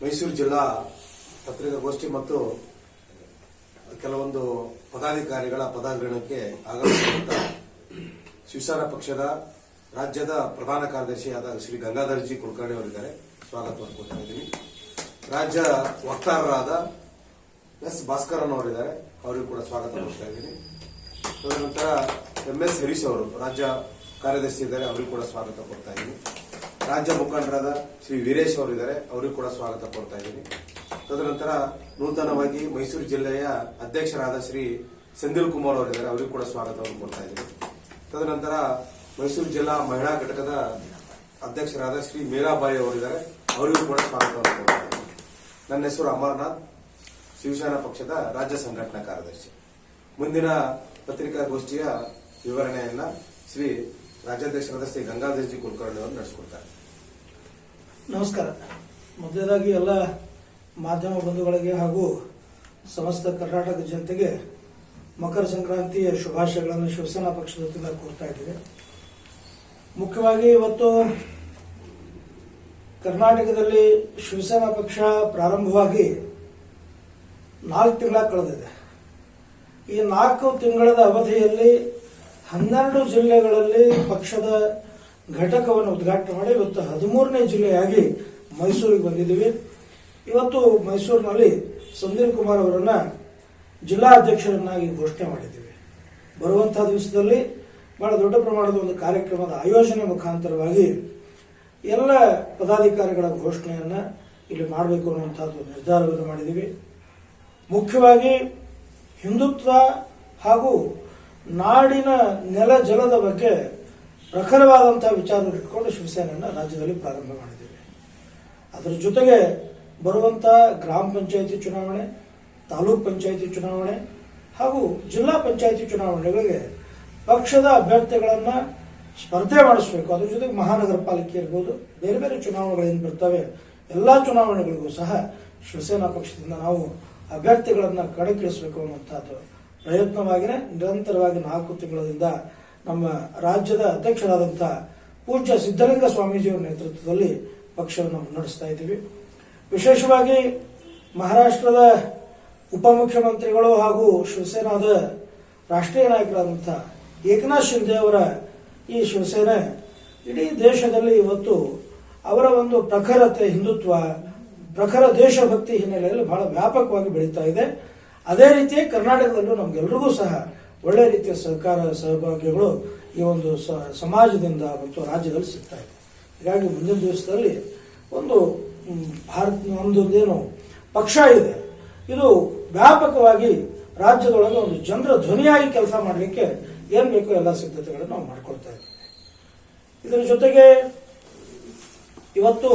ಮೈಸೂರು ಜಿಲ್ಲಾ ಪತ್ರಿಕಾಗೋಷ್ಠಿ ಮತ್ತು ಕೆಲವೊಂದು ಪದಾಧಿಕಾರಿಗಳ ಪದಾಗ್ರಹಣಕ್ಕೆ ಆಗಮಿಸಿದಂತ ಶಿವಸೇನಾ ಪಕ್ಷದ ರಾಜ್ಯದ ಪ್ರಧಾನ ಕಾರ್ಯದರ್ಶಿಯಾದ ಶ್ರೀ ಗಂಗಾಧರ್ಜಿ ಕುಲಕರ್ಣಿ ಅವರಿದ್ದಾರೆ. ಸ್ವಾಗತವನ್ನು ಕೊಡ್ತಾ ಇದ್ದೀನಿ. ರಾಜ್ಯ ವಕ್ತಾರರಾದ ಎಸ್ ಭಾಸ್ಕರನ್ ಅವರಿದ್ದಾರೆ. ಅವರಿಗೂ ಕೂಡ ಸ್ವಾಗತ ಕೊಡ್ತಾ ಇದ್ದೀನಿ. ತದನಂತರ ಎಂ ಎಸ್ ಹರೀಶ್ ಅವರು, ರಾಜ್ಯ ಕಾರ್ಯದರ್ಶಿ ಇದ್ದಾರೆ. ಅವರಿಗೂ ಕೂಡ ಸ್ವಾಗತ ಕೊಡ್ತಾ ಇದ್ದೀನಿ. ರಾಜ್ಯ ಮುಖಂಡರಾದ ಶ್ರೀ ವೀರೇಶ್ ಅವರಿದ್ದಾರೆ ಅವರಿಗೂ ಕೂಡ ಸ್ವಾಗತ ಕೊಡ್ತಾ ಇದ್ದೀನಿ. ತದನಂತರ ನೂತನವಾಗಿ ಮೈಸೂರು ಜಿಲ್ಲೆಯ ಅಧ್ಯಕ್ಷರಾದ ಶ್ರೀ ಸೆಂದಿಲ್ ಕುಮಾರ್ ಅವರಿದ್ದಾರೆ ಅವರಿಗೂ ಕೂಡ ಸ್ವಾಗತವನ್ನು ಕೊಡ್ತಾ ಇದ್ದೀನಿ. ತದನಂತರ ಮೈಸೂರು ಜಿಲ್ಲಾ ಮಹಿಳಾ ಘಟಕದ ಅಧ್ಯಕ್ಷರಾದ ಶ್ರೀ ಮೀರಾಬಾಯಿ ಅವರಿದ್ದಾರೆ ಅವರಿಗೂ ಕೂಡ ಸ್ವಾಗತವನ್ನು ಕೊಡ್ತಾ ಇದ್ದೀನಿ. ನನ್ನ ಹೆಸರು ಅಮರ್ನಾಥ್, ಶಿವಸೇನಾ ಪಕ್ಷದ ರಾಜ್ಯ ಸಂಘಟನಾ ಕಾರ್ಯದರ್ಶಿ. ಮುಂದಿನ ಪತ್ರಿಕಾಗೋಷ್ಠಿಯ ವಿವರಣೆಯನ್ನ ಶ್ರೀ ರಾಜ್ಯಾಧ್ಯಕ್ಷರಾದ ಶ್ರೀ ಗಂಗಾಧರ್ಜಿ ಕುಲಕರ್ಣಿ ಅವರು ನಡೆಸಿಕೊಡ್ತಾರೆ. ನಮಸ್ಕಾರ. ಮೊದಲನೇದಾಗಿ ಎಲ್ಲ ಮಾಧ್ಯಮ ಬಂಧುಗಳಿಗೆ ಹಾಗೂ ಸಮಸ್ತ ಕರ್ನಾಟಕ ಜನತೆಗೆ ಮಕರ ಸಂಕ್ರಾಂತಿಯ ಶುಭಾಶಯಗಳನ್ನು ಶಿವಸೇನಾ ಪಕ್ಷದ ಕೋರ್ತಾ ಇದ್ದೇವೆ. ಮುಖ್ಯವಾಗಿ ಇವತ್ತು ಕರ್ನಾಟಕದಲ್ಲಿ ಶಿವಸೇನಾ ಪಕ್ಷ ಪ್ರಾರಂಭವಾಗಿ ನಾಲ್ಕು ತಿಂಗಳ ಕಳೆದಿದೆ. ಈ ನಾಲ್ಕು ತಿಂಗಳದ ಅವಧಿಯಲ್ಲಿ ಹನ್ನೆರಡು ಜಿಲ್ಲೆಗಳಲ್ಲಿ ಪಕ್ಷದ ಘಟಕವನ್ನು ಉದ್ಘಾಟನೆ ಮಾಡಿ ಇವತ್ತು ಹದಿಮೂರನೇ ಜಿಲ್ಲೆಯಾಗಿ ಮೈಸೂರಿಗೆ ಬಂದಿದ್ದೀವಿ. ಇವತ್ತು ಮೈಸೂರಿನಲ್ಲಿ ಸಂದೀಪ್ ಕುಮಾರ್ ಅವರನ್ನು ಜಿಲ್ಲಾ ಅಧ್ಯಕ್ಷರನ್ನಾಗಿ ಘೋಷಣೆ ಮಾಡಿದ್ದೀವಿ. ಬರುವಂತಹ ದಿವಸದಲ್ಲಿ ಬಹಳ ದೊಡ್ಡ ಪ್ರಮಾಣದ ಒಂದು ಕಾರ್ಯಕ್ರಮದ ಆಯೋಜನೆ ಮುಖಾಂತರವಾಗಿ ಎಲ್ಲ ಪದಾಧಿಕಾರಿಗಳ ಘೋಷಣೆಯನ್ನು ಇಲ್ಲಿ ಮಾಡಬೇಕು ಅನ್ನುವಂಥದ್ದು ನಿರ್ಧಾರವನ್ನು ಮಾಡಿದ್ದೀವಿ. ಮುಖ್ಯವಾಗಿ ಹಿಂದುತ್ವ ಹಾಗೂ ನಾಡಿನ ನೆಲ ಜಲದ ಬಗ್ಗೆ ಪ್ರಖರವಾದಂತಹ ವಿಚಾರವನ್ನು ಇಟ್ಕೊಂಡು ಶಿವಸೇನೆಯನ್ನು ರಾಜ್ಯದಲ್ಲಿ ಪ್ರಾರಂಭ ಮಾಡಿದ್ದೇವೆ. ಅದರ ಜೊತೆಗೆ ಬರುವಂತ ಗ್ರಾಮ ಪಂಚಾಯಿತಿ ಚುನಾವಣೆ, ತಾಲೂಕ್ ಪಂಚಾಯಿತಿ ಚುನಾವಣೆ ಹಾಗೂ ಜಿಲ್ಲಾ ಪಂಚಾಯಿತಿ ಚುನಾವಣೆಗಳಿಗೆ ಪಕ್ಷದ ಅಭ್ಯರ್ಥಿಗಳನ್ನು ಸ್ಪರ್ಧೆ ಮಾಡಿಸಬೇಕು. ಅದ್ರ ಜೊತೆಗೆ ಮಹಾನಗರ ಪಾಲಿಕೆ ಇರ್ಬೋದು, ಬೇರೆ ಬೇರೆ ಚುನಾವಣೆಗಳೇನು ಬರ್ತವೆ, ಎಲ್ಲಾ ಚುನಾವಣೆಗಳಿಗೂ ಸಹ ಶಿವಸೇನಾ ಪಕ್ಷದಿಂದ ನಾವು ಅಭ್ಯರ್ಥಿಗಳನ್ನು ಕಣಕ್ಕಿಳಿಸಬೇಕು ಅನ್ನುವಂಥದ್ದು ಪ್ರಯತ್ನವಾಗಿದೆ. ನಿರಂತರವಾಗಿ ನಾಲ್ಕು ತಿಂಗಳಿಂದ ನಮ್ಮ ರಾಜ್ಯದ ಅಧ್ಯಕ್ಷರಾದಂಥ ಪೂಜ್ಯ ಸಿದ್ದಲಿಂಗ ಸ್ವಾಮೀಜಿಯವರ ನೇತೃತ್ವದಲ್ಲಿ ಪಕ್ಷವನ್ನು ಮುನ್ನಡೆಸ್ತಾ ಇದ್ದೀವಿ. ವಿಶೇಷವಾಗಿ ಮಹಾರಾಷ್ಟ್ರದ ಉಪಮುಖ್ಯಮಂತ್ರಿಗಳು ಹಾಗೂ ಶಿವಸೇನಾದ ರಾಷ್ಟ್ರೀಯ ನಾಯಕರಾದಂಥ ಏಕನಾಥ್ ಶಿಂದೆ ಅವರ ಈ ಶಿವಸೇನೆ ಇಡೀ ದೇಶದಲ್ಲಿ ಇವತ್ತು ಅವರ ಒಂದು ಪ್ರಖರತೆ, ಹಿಂದುತ್ವ, ಪ್ರಖರ ದೇಶಭಕ್ತಿ ಹಿನ್ನೆಲೆಯಲ್ಲಿ ಬಹಳ ವ್ಯಾಪಕವಾಗಿ ಬೆಳೀತಾ ಇದೆ. ಅದೇ ರೀತಿ ಕರ್ನಾಟಕದಲ್ಲೂ ನಮ್ಗೆಲ್ರಿಗೂ ಸಹ ಒಳ್ಳೆ ರೀತಿಯ ಸಹಕಾರ ಸಹಭಾಗ್ಯಗಳು ಈ ಒಂದು ಸಮಾಜದಿಂದ ಮತ್ತು ರಾಜ್ಯದಲ್ಲಿ ಸಿಗ್ತಾ ಇದೆ. ಹೀಗಾಗಿ ಮುಂದಿನ ದಿವಸದಲ್ಲಿ ಒಂದು ಭಾರತ ಒಂದು ಏನು ಪಕ್ಷ ಇದೆ, ಇದು ವ್ಯಾಪಕವಾಗಿ ರಾಜ್ಯದೊಳಗೆ ಒಂದು ಜನರ ಧ್ವನಿಯಾಗಿ ಕೆಲಸ ಮಾಡಲಿಕ್ಕೆ ಏನ್ ಬೇಕೋ ಎಲ್ಲ ಸಿದ್ಧತೆಗಳನ್ನು ನಾವು ಮಾಡ್ಕೊಳ್ತಾ ಇದ್ದೀವಿ. ಇದರ ಜೊತೆಗೆ ಇವತ್ತು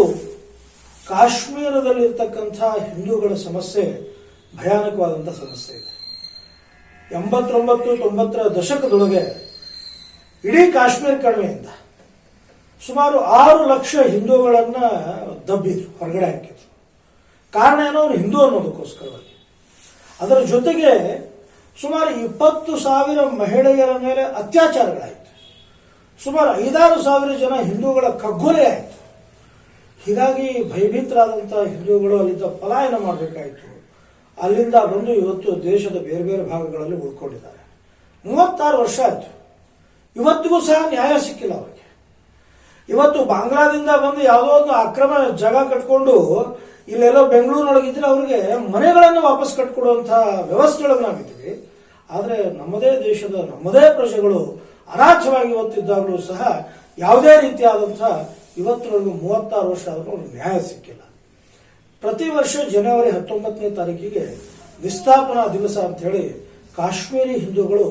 ಕಾಶ್ಮೀರದಲ್ಲಿರ್ತಕ್ಕಂಥ ಹಿಂದೂಗಳ ಸಮಸ್ಯೆ ಭಯಾನಕವಾದಂಥ ಸಮಸ್ಯೆ ಇದೆ. ಎಂಬತ್ತೊಂಬತ್ತು, ತೊಂಬತ್ತರ ದಶಕದೊಳಗೆ ಇಡೀ ಕಾಶ್ಮೀರ ಕಣಿವೆಯಿಂದ ಸುಮಾರು ಆರು ಲಕ್ಷ ಹಿಂದೂಗಳನ್ನ ದಬ್ಬಿದ್ರು, ಹೊರಗಡೆ ಹಾಕಿದ್ರು. ಕಾರಣ ಏನೋ? ಅವ್ರು ಹಿಂದೂ ಅನ್ನೋದಕ್ಕೋಸ್ಕರವಾಗಿ. ಅದರ ಜೊತೆಗೆ ಸುಮಾರು ಇಪ್ಪತ್ತು ಸಾವಿರ ಮಹಿಳೆಯರ ಮೇಲೆ ಅತ್ಯಾಚಾರಗಳಾಯಿತು. ಸುಮಾರು ಐದಾರು ಸಾವಿರ ಜನ ಹಿಂದೂಗಳ ಕಗ್ಗೊಲೆ ಆಯಿತು. ಹೀಗಾಗಿ ಭಯಭೀತರಾದಂತಹ ಹಿಂದೂಗಳು ಅಲ್ಲಿಂದ ಪಲಾಯನ ಮಾಡಬೇಕಾಯಿತು. ಅಲ್ಲಿಂದ ಬಂದು ಇವತ್ತು ದೇಶದ ಬೇರೆ ಬೇರೆ ಭಾಗಗಳಲ್ಲಿ ಉಳ್ಕೊಂಡಿದ್ದಾರೆ. ಮೂವತ್ತಾರು ವರ್ಷ ಆಯಿತು. ಇವತ್ತಿಗೂ ಸಹ ನ್ಯಾಯ ಸಿಕ್ಕಿಲ್ಲ ಅವರಿಗೆ. ಇವತ್ತು ಬಾಂಗ್ಲಾದಿಂದ ಬಂದು ಯಾವುದೋ ಒಂದು ಅಕ್ರಮ ಜಾಗ ಕಟ್ಕೊಂಡು ಇಲ್ಲೆಲ್ಲೋ ಬೆಂಗಳೂರಿನೊಳಗಿದ್ರೆ ಅವ್ರಿಗೆ ಮನೆಗಳನ್ನು ವಾಪಸ್ ಕಟ್ಕೊಡುವಂತಹ ವ್ಯವಸ್ಥೆಯೊಳಗೆ ನಾವಿದ್ದೀವಿ ಆದರೆ ನಮ್ಮದೇ ದೇಶದ, ನಮ್ಮದೇ ಪ್ರಜೆಗಳು ಅನಾಥವಾಗಿ ಇವತ್ತಿದ್ದಾಗಲೂ ಸಹ ಯಾವುದೇ ರೀತಿಯಾದಂಥ ಇವತ್ತಿನವರೆಗೂ ಮೂವತ್ತಾರು ವರ್ಷ ಆದರೂ ನ್ಯಾಯ ಸಿಕ್ಕಿಲ್ಲ. ಪ್ರತಿ ವರ್ಷ ಜನವರಿ ಹತ್ತೊಂಬತ್ತನೇ ತಾರೀಕಿಗೆ ವಿಸ್ಥಾಪನಾ ದಿವಸ ಅಂತ ಹೇಳಿ ಕಾಶ್ಮೀರಿ ಹಿಂದೂಗಳು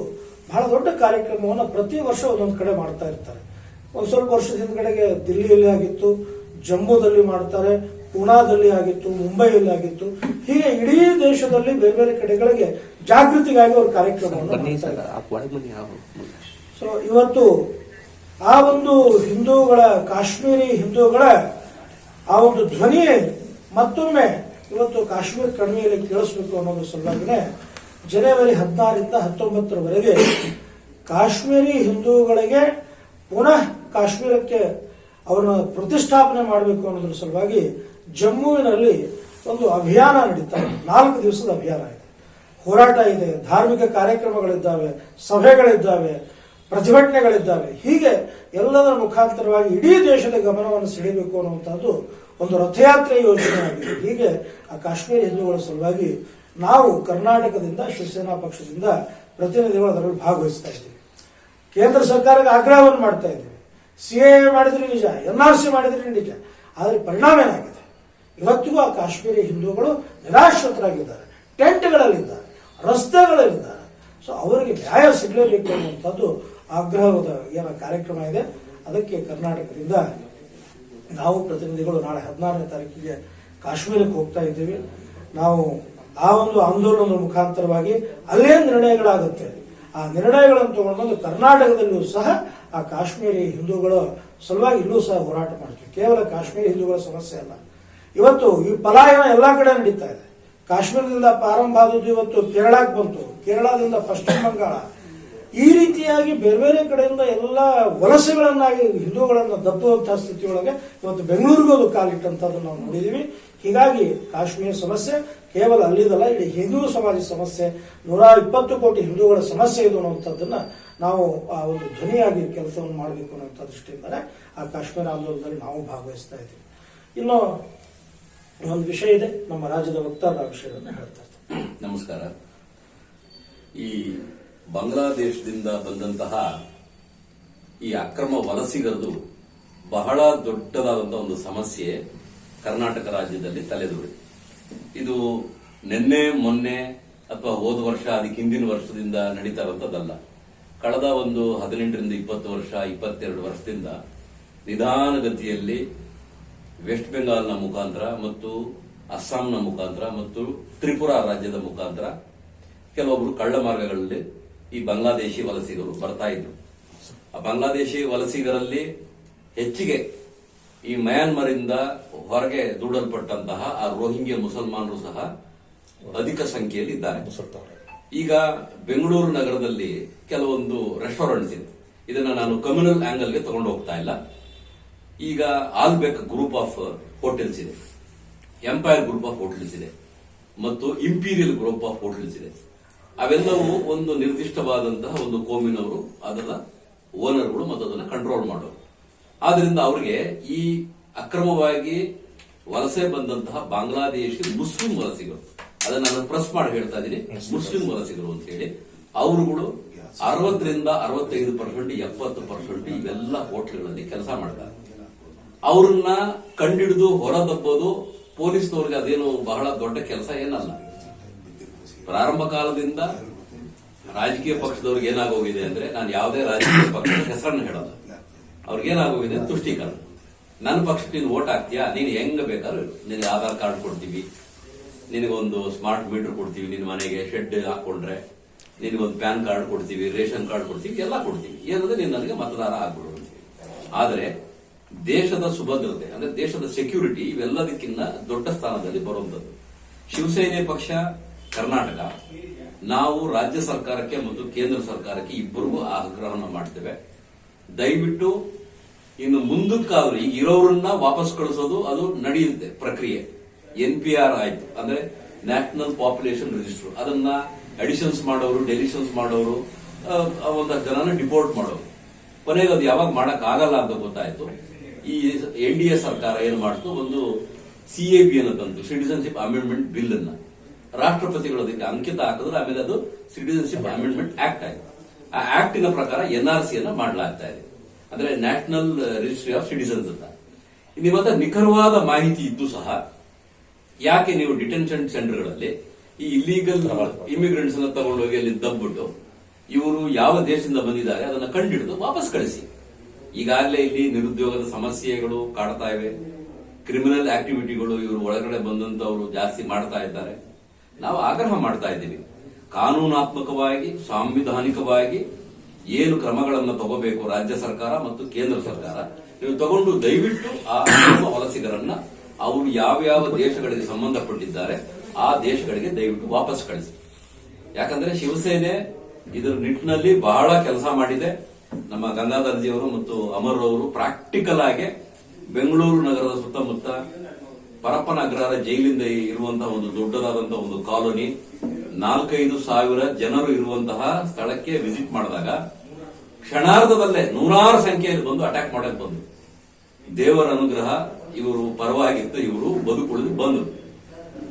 ಬಹಳ ದೊಡ್ಡ ಕಾರ್ಯಕ್ರಮವನ್ನು ಪ್ರತಿ ವರ್ಷ ಒಂದೊಂದು ಕಡೆ ಮಾಡ್ತಾ ಇರ್ತಾರೆ. ಒಂದು ಸ್ವಲ್ಪ ವರ್ಷದ ಹಿಂದ್ಗಡೆಗೆ ದಿಲ್ಲಿಯಲ್ಲಿ ಆಗಿತ್ತು ಜಮ್ಮುದಲ್ಲಿ ಮಾಡ್ತಾರೆ ಪುಣಾದಲ್ಲಿ ಆಗಿತ್ತು ಮುಂಬೈಯಲ್ಲಿ ಆಗಿತ್ತು. ಹೀಗೆ ಇಡೀ ದೇಶದಲ್ಲಿ ಬೇರೆ ಬೇರೆ ಕಡೆಗಳಿಗೆ ಜಾಗೃತಿಗಾಗಿ ಅವರು ಕಾರ್ಯಕ್ರಮವನ್ನು ಸೊ ಇವತ್ತು ಆ ಒಂದು ಹಿಂದೂಗಳ ಕಾಶ್ಮೀರಿ ಹಿಂದೂಗಳ ಆ ಒಂದು ಧ್ವನಿ ಮತ್ತೊಮ್ಮೆ ಇವತ್ತು ಕಾಶ್ಮೀರ ಕಣಿವೆಯಲ್ಲಿ ಕೇಳಿಸ್ಬೇಕು ಅನ್ನೋದು ಸಲುವಾಗಿನೇ ಜನವರಿ ಹದಿನಾರರಿಂದ ಹತ್ತೊಂಬತ್ತರವರೆಗೆ ಕಾಶ್ಮೀರಿ ಹಿಂದೂಗಳಿಗೆ ಪುನಃ ಕಾಶ್ಮೀರಕ್ಕೆ ಅವರನ್ನು ಪ್ರತಿಷ್ಠಾಪನೆ ಮಾಡಬೇಕು ಅನ್ನೋದ್ರ ಸಲುವಾಗಿ ಜಮ್ಮುವಿನಲ್ಲಿ ಒಂದು ಅಭಿಯಾನ ನಡೀತಾ ಇದೆ. ನಾಲ್ಕು ದಿವಸದ ಅಭಿಯಾನ ಇದೆ. ಹೋರಾಟ ಇದೆ. ಧಾರ್ಮಿಕ ಕಾರ್ಯಕ್ರಮಗಳಿದ್ದಾವೆ. ಸಭೆಗಳಿದ್ದಾವೆ. ಪ್ರತಿಭಟನೆಗಳಿದ್ದಾವೆ. ಹೀಗೆ ಎಲ್ಲದರ ಮುಖಾಂತರವಾಗಿ ಇಡೀ ದೇಶದ ಗಮನವನ್ನು ಸೆಳೆಯಬೇಕು ಅನ್ನುವಂಥದ್ದು ಒಂದು ರಥಯಾತ್ರೆ ಯೋಜನೆ ಆಗಿದೆ. ಹೀಗೆ ಆ ಕಾಶ್ಮೀರಿ ಹಿಂದೂಗಳ ಸಲುವಾಗಿ ನಾವು ಕರ್ನಾಟಕದಿಂದ ಶಿವಸೇನಾ ಪಕ್ಷದಿಂದ ಪ್ರತಿನಿಧಿಗಳು ಅದರಲ್ಲಿ ಭಾಗವಹಿಸ್ತಾ ಇದ್ದೀವಿ. ಕೇಂದ್ರ ಸರ್ಕಾರಕ್ಕೆ ಆಗ್ರಹವನ್ನು ಮಾಡ್ತಾ ಇದ್ದೀವಿ. ಸಿ ಎ ಮಾಡಿದ್ರೆ ನಿಜ, ಎನ್ ಆರ್ ಸಿ ಮಾಡಿದ್ರೆ ನಿಜ. ಆದರೆ ಪರಿಣಾಮ ಏನಾಗಿದೆ? ಇವತ್ತಿಗೂ ಆ ಕಾಶ್ಮೀರಿ ಹಿಂದೂಗಳು ನಿರಾಶ್ರಿತರಾಗಿದ್ದಾರೆ. ಟೆಂಟ್ಗಳಲ್ಲಿದ್ದಾರೆ, ರಸ್ತೆಗಳಲ್ಲಿದ್ದಾರೆ. ಸೊ ಅವರಿಗೆ ನ್ಯಾಯ ಸಿಗಲೇಬೇಕು ಅನ್ನುವಂಥದ್ದು ಆಗ್ರಹದ ಏನ ಕಾರ್ಯಕ್ರಮ ಇದೆ. ಅದಕ್ಕೆ ಕರ್ನಾಟಕದಿಂದ ನಾವು ಪ್ರತಿನಿಧಿಗಳು ನಾಳೆ ಹದಿನಾರನೇ ತಾರೀಕಿಗೆ ಕಾಶ್ಮೀರಕ್ಕೆ ಹೋಗ್ತಾ ಇದ್ದೀವಿ. ನಾವು ಆ ಒಂದು ಆಂದೋಲನದ ಮುಖಾಂತರವಾಗಿ ಅಲ್ಲೇ ನಿರ್ಣಯಗಳಾಗುತ್ತೆ. ಆ ನಿರ್ಣಯಗಳನ್ನು ತಗೊಂಡು ಬಂದು ಕರ್ನಾಟಕದಲ್ಲಿಯೂ ಸಹ ಆ ಕಾಶ್ಮೀರಿ ಹಿಂದೂಗಳ ಸಲುವಾಗಿ ಇಲ್ಲೂ ಸಹ ಹೋರಾಟ ಮಾಡ್ತೀವಿ. ಕೇವಲ ಕಾಶ್ಮೀರಿ ಹಿಂದೂಗಳ ಸಮಸ್ಯೆ ಅಲ್ಲ. ಇವತ್ತು ಈ ಪಲಾಯನ ಎಲ್ಲಾ ಕಡೆ ನಡೀತಾ ಇದೆ. ಕಾಶ್ಮೀರದಿಂದ ಪ್ರಾರಂಭ ಆದದ್ದು ಇವತ್ತು ಕೇರಳಕ್ಕೆ ಬಂತು. ಕೇರಳದಿಂದ ಪಶ್ಚಿಮ ಬಂಗಾಳ ಈ ರೀತಿಯಾಗಿ ಬೇರೆ ಬೇರೆ ಕಡೆಯಿಂದ ಎಲ್ಲ ವಲಸೆಗಳನ್ನಾಗಿ, ಹಿಂದೂಗಳನ್ನು ದಬ್ಬುವಂತಹ ಸ್ಥಿತಿಯೊಳಗೆ ಇವತ್ತು ಬೆಂಗಳೂರಿಗೂ ಅದು ಕಾಲಿಟ್ಟಂತದನ್ನು ನಾವು ನೋಡಿದೀವಿ. ಹೀಗಾಗಿ ಕಾಶ್ಮೀರ ಸಮಸ್ಯೆ, ಕೇವಲ ಅಲ್ಲಿದಲ್ಲ ಇಲ್ಲಿ ಹಿಂದೂ ಸಮಾಜ ಸಮಸ್ಯೆ, ನೂರ ಇಪ್ಪತ್ತು ಕೋಟಿ ಹಿಂದೂಗಳ ಸಮಸ್ಯೆ ಇದು ಅನ್ನುವಂಥದ್ದನ್ನು ನಾವು ಆ ಒಂದು ಧ್ವನಿಯಾಗಿ ಕೆಲಸವನ್ನು ಮಾಡಬೇಕು ಅನ್ನುವಂಥ ದೃಷ್ಟಿಯಿಂದಲೇ ಆ ಕಾಶ್ಮೀರ ಆಂದೋಲನದಲ್ಲಿ ನಾವು ಭಾಗವಹಿಸ್ತಾ ಇದ್ದೀವಿ. ಇನ್ನು ಒಂದು ವಿಷಯ ಇದೆ, ನಮ್ಮ ರಾಜ್ಯದ ವಕ್ತಾರ ವಿಷಯವನ್ನು ಹೇಳ್ತಾ ಇರ್ತಾರೆ ನಮಸ್ಕಾರ. ಈ ಬಾಂಗ್ಲಾದೇಶದಿಂದ ಬಂದಂತಹ ಈ ಅಕ್ರಮ ವಲಸಿಗರದು ಬಹಳ ದೊಡ್ಡದಾದಂತಹ ಒಂದು ಸಮಸ್ಯೆ ಕರ್ನಾಟಕ ರಾಜ್ಯದಲ್ಲಿ ತಲೆದೂರಿ ಇದು ನಿನ್ನೆ, ಮೊನ್ನೆ ಅಥವಾ ಹೋದ ವರ್ಷ, ಅದಕ್ಕೆ ಹಿಂದಿನ ವರ್ಷದಿಂದ ನಡೀತಾ ಇರುವಂಥದ್ದಲ್ಲ ಕಳೆದ ಒಂದು ಹದಿನೆಂಟರಿಂದ ಇಪ್ಪತ್ತು ವರ್ಷ, ಇಪ್ಪತ್ತೆರಡು ವರ್ಷದಿಂದ ನಿಧಾನಗತಿಯಲ್ಲಿ ವೆಸ್ಟ್ ಬೆಂಗಾಲ್ನ ಮುಖಾಂತರ ಮತ್ತು ಅಸ್ಸಾಂನ ಮುಖಾಂತರ ಮತ್ತು ತ್ರಿಪುರಾ ರಾಜ್ಯದ ಮುಖಾಂತರ ಕೆಲವೊಬ್ಬರು ಕಳ್ಳ ಮಾರ್ಗಗಳಲ್ಲಿ ಈ ಬಾಂಗ್ಲಾದೇಶಿ ವಲಸಿಗರು ಬರ್ತಾ ಇದ್ರು. ಆ ಬಾಂಗ್ಲಾದೇಶಿ ವಲಸಿಗರಲ್ಲಿ ಹೆಚ್ಚಿಗೆ ಈ ಮಯಾನ್ಮರ್ ಇಂದ ಹೊರಗೆ ದೂಡಲ್ಪಟ್ಟಂತಹ ಆ ರೋಹಿಂಗ್ಯ ಮುಸಲ್ಮಾನರು ಸಹ ಅಧಿಕ ಸಂಖ್ಯೆಯಲ್ಲಿ ಇದ್ದಾರೆ ಈಗ ಬೆಂಗಳೂರು ನಗರದಲ್ಲಿ ಕೆಲವೊಂದು ರೆಸ್ಟೋರೆಂಟ್ಸ್ ಇದೆ. ಇದನ್ನ ನಾನು ಕಮ್ಯುನಲ್ ಆಂಗಲ್ಗೆ ತಗೊಂಡು ಹೋಗ್ತಾ ಇಲ್ಲ. ಈಗ ಆಲ್ಬೆಕ್ ಗ್ರೂಪ್ ಆಫ್ ಹೋಟೆಲ್ಸ್ ಇದೆ. ಎಂಪೈರ್ ಗ್ರೂಪ್ ಆಫ್ ಹೋಟೆಲ್ಸ್ ಇದೆ. ಮತ್ತು ಇಂಪೀರಿಯಲ್ ಗ್ರೂಪ್ ಆಫ್ ಹೋಟೆಲ್ಸ್ ಇದೆ. ಅವೆಲ್ಲವೂ ಒಂದು ನಿರ್ದಿಷ್ಟವಾದಂತಹ ಒಂದು ಕೋಮಿನವರು ಅದರ ಓನರ್ಗಳು ಮತ್ತು ಅದನ್ನು ಕಂಟ್ರೋಲ್ ಮಾಡೋರು. ಆದ್ರಿಂದ ಅವರಿಗೆ ಈ ಅಕ್ರಮವಾಗಿ ವಲಸೆ ಬಂದಂತಹ ಬಾಂಗ್ಲಾದೇಶಿ ಮುಸ್ಲಿಂ ವಲಸಿಗರು, ಅದನ್ನ ನಾನು ಪ್ರೆಸ್ ಮಾಡಿ ಹೇಳ್ತಾ ಇದ್ದೀನಿ, ಮುಸ್ಲಿಂ ವಲಸಿಗರು ಅಂತ ಹೇಳಿ, ಅವರುಗಳು ಅರವತ್ತರಿಂದ ಅರವತ್ತೈದು ಪರ್ಸೆಂಟ್, ಎಪ್ಪತ್ತು ಪರ್ಸೆಂಟ್ ಇವೆಲ್ಲ ಹೋಟ್ಲ್ಗಳಲ್ಲಿ ಕೆಲಸ ಮಾಡ್ತಾರೆ. ಅವ್ರನ್ನ ಕಂಡಿಡಿದು ಹೊರದಬ್ಬೋದು ಪೊಲೀಸ್ನವ್ರಿಗೆ ಅದೇನು ಬಹಳ ದೊಡ್ಡ ಕೆಲಸ ಏನಲ್ಲ. ಪ್ರಾರಂಭ ಕಾಲದಿಂದ ರಾಜಕೀಯ ಪಕ್ಷದವ್ರಿಗೆ ಏನಾಗೋಗಿದೆ ಅಂದ್ರೆ ನಾನು ಯಾವುದೇ ರಾಜಕೀಯ ಪಕ್ಷದ ಹೆಸರನ್ನು ಹೇಳೋದು. ಅವ್ರಿಗೇನಾಗೋಗಿದೆ ತುಷ್ಟೀಕರಣ. ನನ್ನ ಪಕ್ಷಕ್ಕೆ ನೀನು ಓಟ್ ಹಾಕ್ತೀಯಾ? ನೀನು ಹೆಂಗ್ ಬೇಕಾದ್ರೂ. ನಿನಗೆ ಆಧಾರ್ ಕಾರ್ಡ್ ಕೊಡ್ತೀವಿ. ನಿನಗೊಂದು ಸ್ಮಾರ್ಟ್ ಮೀಟರ್ ಕೊಡ್ತೀವಿ. ನಿನ್ನ ಮನೆಗೆ ಶೆಡ್ ಹಾಕೊಂಡ್ರೆ ನಿನಗೊಂದು ಪ್ಯಾನ್ ಕಾರ್ಡ್ ಕೊಡ್ತೀವಿ, ರೇಷನ್ ಕಾರ್ಡ್ ಕೊಡ್ತೀವಿ, ಎಲ್ಲ ಕೊಡ್ತೀವಿ. ಏನಂದ್ರೆ ನೀನು ನನಗೆ ಮತದಾರ ಆಗ್ಬಿಡು ಆದ್ರೆ ದೇಶದ ಸುಭದ್ರತೆ, ಅಂದ್ರೆ ದೇಶದ ಸೆಕ್ಯೂರಿಟಿ ಇವೆಲ್ಲದಕ್ಕಿಂತ ದೊಡ್ಡ ಸ್ಥಾನದಲ್ಲಿ ಬರುವಂತದ್ದು. ಶಿವಸೇನೆ ಪಕ್ಷ ಕರ್ನಾಟಕ, ನಾವು ರಾಜ್ಯ ಸರ್ಕಾರಕ್ಕೆ ಮತ್ತು ಕೇಂದ್ರ ಸರ್ಕಾರಕ್ಕೆ ಇಬ್ಬರಿಗೂ ಆಗ್ರಹವನ್ನು ಮಾಡ್ತೇವೆ. ದಯವಿಟ್ಟು ಇನ್ನು ಮುಂದಕ್ಕಾದ್ರೂ ಈಗ ಇರೋರನ್ನ ವಾಪಸ್ ಕಳಿಸೋದು ಅದು ನಡೆಯುತ್ತೆ ಪ್ರಕ್ರಿಯೆ. ಎನ್ ಪಿ ಆರ್ ಆಯ್ತು, ಅಂದ್ರೆ ನ್ಯಾಷನಲ್ ಪಾಪ್ಯುಲೇಷನ್ ರಿಜಿಸ್ಟರ್. ಅದನ್ನ ಅಡಿಷನ್ಸ್ ಮಾಡೋರು, ಡೆಲಿಷನ್ಸ್ ಮಾಡೋರು ಒಂದಷ್ಟು ಜನನ ಡಿಪೋರ್ಟ್ ಮಾಡೋರು. ಕೊನೆಗೆ ಅದು ಯಾವಾಗ ಮಾಡಕ್ ಆಗಲ್ಲ ಅಂತ ಗೊತ್ತಾಯ್ತು. ಈ ಎನ್ ಡಿ ಎ ಸರ್ಕಾರ ಏನ್ ಮಾಡ್ತು? ಒಂದು ಸಿ ಎ ಬಿ ಅನ್ನು ತಂತು, ಸಿಟಿಸನ್ಶಿಪ್ ಅಮೆಂಡ್ಮೆಂಟ್ ಬಿಲ್ ಅನ್ನ ರಾಷ್ಟ್ರಪತಿಗಳು ಅದಕ್ಕೆ ಅಂಕಿತ ಹಾಕಿದ್ರೆ ಆಮೇಲೆ ಅದು ಸಿಟಿಸನ್ಶಿಪ್ ಅಮೆಂಡ್ಮೆಂಟ್ ಆಕ್ಟ್ ಆಯ್ತು. ಆ ಆಕ್ಟಿನ ಪ್ರಕಾರ ಎನ್ ಆರ್ ಸಿ ಅನ್ನ ಮಾಡಲಾಗ್ತಾ ಇದೆ. ಅಂದ್ರೆ ನ್ಯಾಷನಲ್ ರಿಜಿಸ್ಟ್ರಿ ಆಫ್ ಸಿಟಿಸನ್ಸ್ ಅಂತ. ನಿಮ್ಮ ಹತ್ರ ನಿಖರವಾದ ಮಾಹಿತಿ ಇದ್ದು ಸಹ ಯಾಕೆ ನೀವು ಡಿಟೆನ್ಷನ್ ಸೆಂಟರ್ಗಳಲ್ಲಿ ಈ ಇಲ್ಲೀಗಲ್ ಇಮಿಗ್ರೆಂಟ್ಸ್ ಅನ್ನ ತಗೊಂಡೋಗಿ ಅಲ್ಲಿ ದಬ್ಬಿಟ್ಟು ಇವರು ಯಾವ ದೇಶದಿಂದ ಬಂದಿದ್ದಾರೆ ಅದನ್ನ ಕಂಡಿಡಿದು ವಾಪಸ್ ಕಳಿಸಿ. ಈಗಾಗಲೇ ಇಲ್ಲಿ ನಿರುದ್ಯೋಗದ ಸಮಸ್ಯೆಗಳು ಕಾಡ್ತಾ ಇವೆ. ಕ್ರಿಮಿನಲ್ ಆಕ್ಟಿವಿಟಿಗಳು ಇವರು ಒಳಗಡೆ ಬಂದಂತವರು ಜಾಸ್ತಿ ಮಾಡ್ತಾ ಇದ್ದಾರೆ. ನಾವು ಆಗ್ರಹ ಮಾಡ್ತಾ ಇದ್ದೀವಿ. ಕಾನೂನಾತ್ಮಕವಾಗಿ, ಸಾಂವಿಧಾನಿಕವಾಗಿ ಏನು ಕ್ರಮಗಳನ್ನು ತಗೋಬೇಕು ರಾಜ್ಯ ಸರ್ಕಾರ ಮತ್ತು ಕೇಂದ್ರ ಸರ್ಕಾರ, ನೀವು ತಗೊಂಡು ದಯವಿಟ್ಟು ಆ ವಲಸಿಗರನ್ನ ಅವರು ಯಾವ್ಯಾವ ದೇಶಗಳಿಗೆ ಸಂಬಂಧಪಟ್ಟಿದ್ದಾರೆ ಆ ದೇಶಗಳಿಗೆ ದಯವಿಟ್ಟು ವಾಪಸ್ ಕಳಿಸಿ. ಯಾಕಂದ್ರೆ ಶಿವಸೇನೆ ಇದರ ನಿಟ್ಟಿನಲ್ಲಿ ಬಹಳ ಕೆಲಸ ಮಾಡಿದೆ. ನಮ್ಮ ಗಂಗಾಧರ್ಜಿಯವರು ಮತ್ತು ಅಮರ್ ಅವರು ಪ್ರಾಕ್ಟಿಕಲ್ ಆಗಿ ಬೆಂಗಳೂರು ನಗರದ ಸುತ್ತಮುತ್ತ ಪರಪ್ಪನ ಅಗ್ರಹಾರ ಜೈಲಿಂದ ಇರುವಂತಹ ಒಂದು ದೊಡ್ಡದಾದಂತಹ ಒಂದು ಕಾಲೋನಿ. ನಾಲ್ಕೈದು ಸಾವಿರ ಜನರು ಇರುವಂತಹ ಸ್ಥಳಕ್ಕೆ ವಿಸಿಟ್ ಮಾಡಿದಾಗ ಕ್ಷಣಾರ್ಧದಲ್ಲೇ ನೂರಾರು ಸಂಖ್ಯೆಯಲ್ಲಿ ಬಂದು ಅಟ್ಯಾಕ್ ಮಾಡಕ್ ಬಂದು ದೇವರ ಅನುಗ್ರಹ ಇವರು ಪರವಾಗಿತ್ತು, ಇವರು ಬದುಕುಳಿದು ಬಂದ್ರು.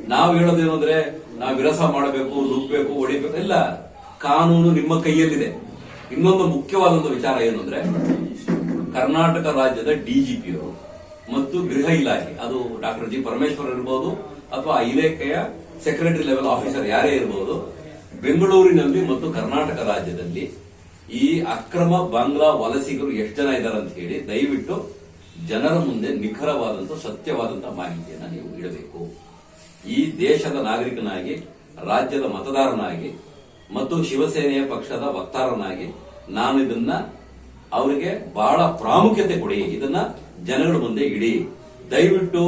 ನಾವು ಹೇಳೋದೇನು ಅಂದ್ರೆ, ನಾವು ವಿರಸ ಮಾಡಬೇಕು ನುಗ್ಬೇಕು ಹೊಡಿಬೇಕು, ಇಲ್ಲ. ಕಾನೂನು ನಿಮ್ಮ ಕೈಯಲ್ಲಿದೆ. ಇನ್ನೊಂದು ಮುಖ್ಯವಾದಂತ ವಿಚಾರ ಏನು ಅಂದ್ರೆ, ಕರ್ನಾಟಕ ರಾಜ್ಯದ ಡಿಜಿಪಿಯವರು ಮತ್ತು ಗೃಹ ಇಲಾಖೆ. ಅದು ಡಾಕ್ಟರ್ ಜಿ ಪರಮೇಶ್ವರ್ ಇರಬಹುದು ಅಥವಾ ಆ ಇಲಾಖೆಯ ಸೆಕ್ರೆಟರಿ ಲೆವೆಲ್ ಆಫೀಸರ್ ಯಾರೇ ಇರಬಹುದು ಬೆಂಗಳೂರಿನಲ್ಲಿ ಮತ್ತು ಕರ್ನಾಟಕ ರಾಜ್ಯದಲ್ಲಿ ಈ ಅಕ್ರಮ ಬಾಂಗ್ಲಾ ವಲಸಿಗರು ಎಷ್ಟು ಜನ ಇದ್ದಾರೆ ಅಂತ ಹೇಳಿ ದಯವಿಟ್ಟು ಜನರ ಮುಂದೆ ನಿಖರವಾದಂತಹ ಸತ್ಯವಾದಂತಹ ಮಾಹಿತಿಯನ್ನು ನೀವು ಇಡಬೇಕು ಈ ದೇಶದ ನಾಗರಿಕನಾಗಿ, ರಾಜ್ಯದ ಮತದಾರನಾಗಿ ಮತ್ತು ಶಿವಸೇನೆಯ ಪಕ್ಷದ ವಕ್ತಾರನಾಗಿ ನಾನು ಇದನ್ನ ಅವರಿಗೆ ಬಹಳ ಪ್ರಾಮುಖ್ಯತೆ ಕೊಡಿ. ಇದನ್ನ ಜನಗಳ ಮುಂದೆ ಇಡಿ. ದಯವಿಟ್ಟು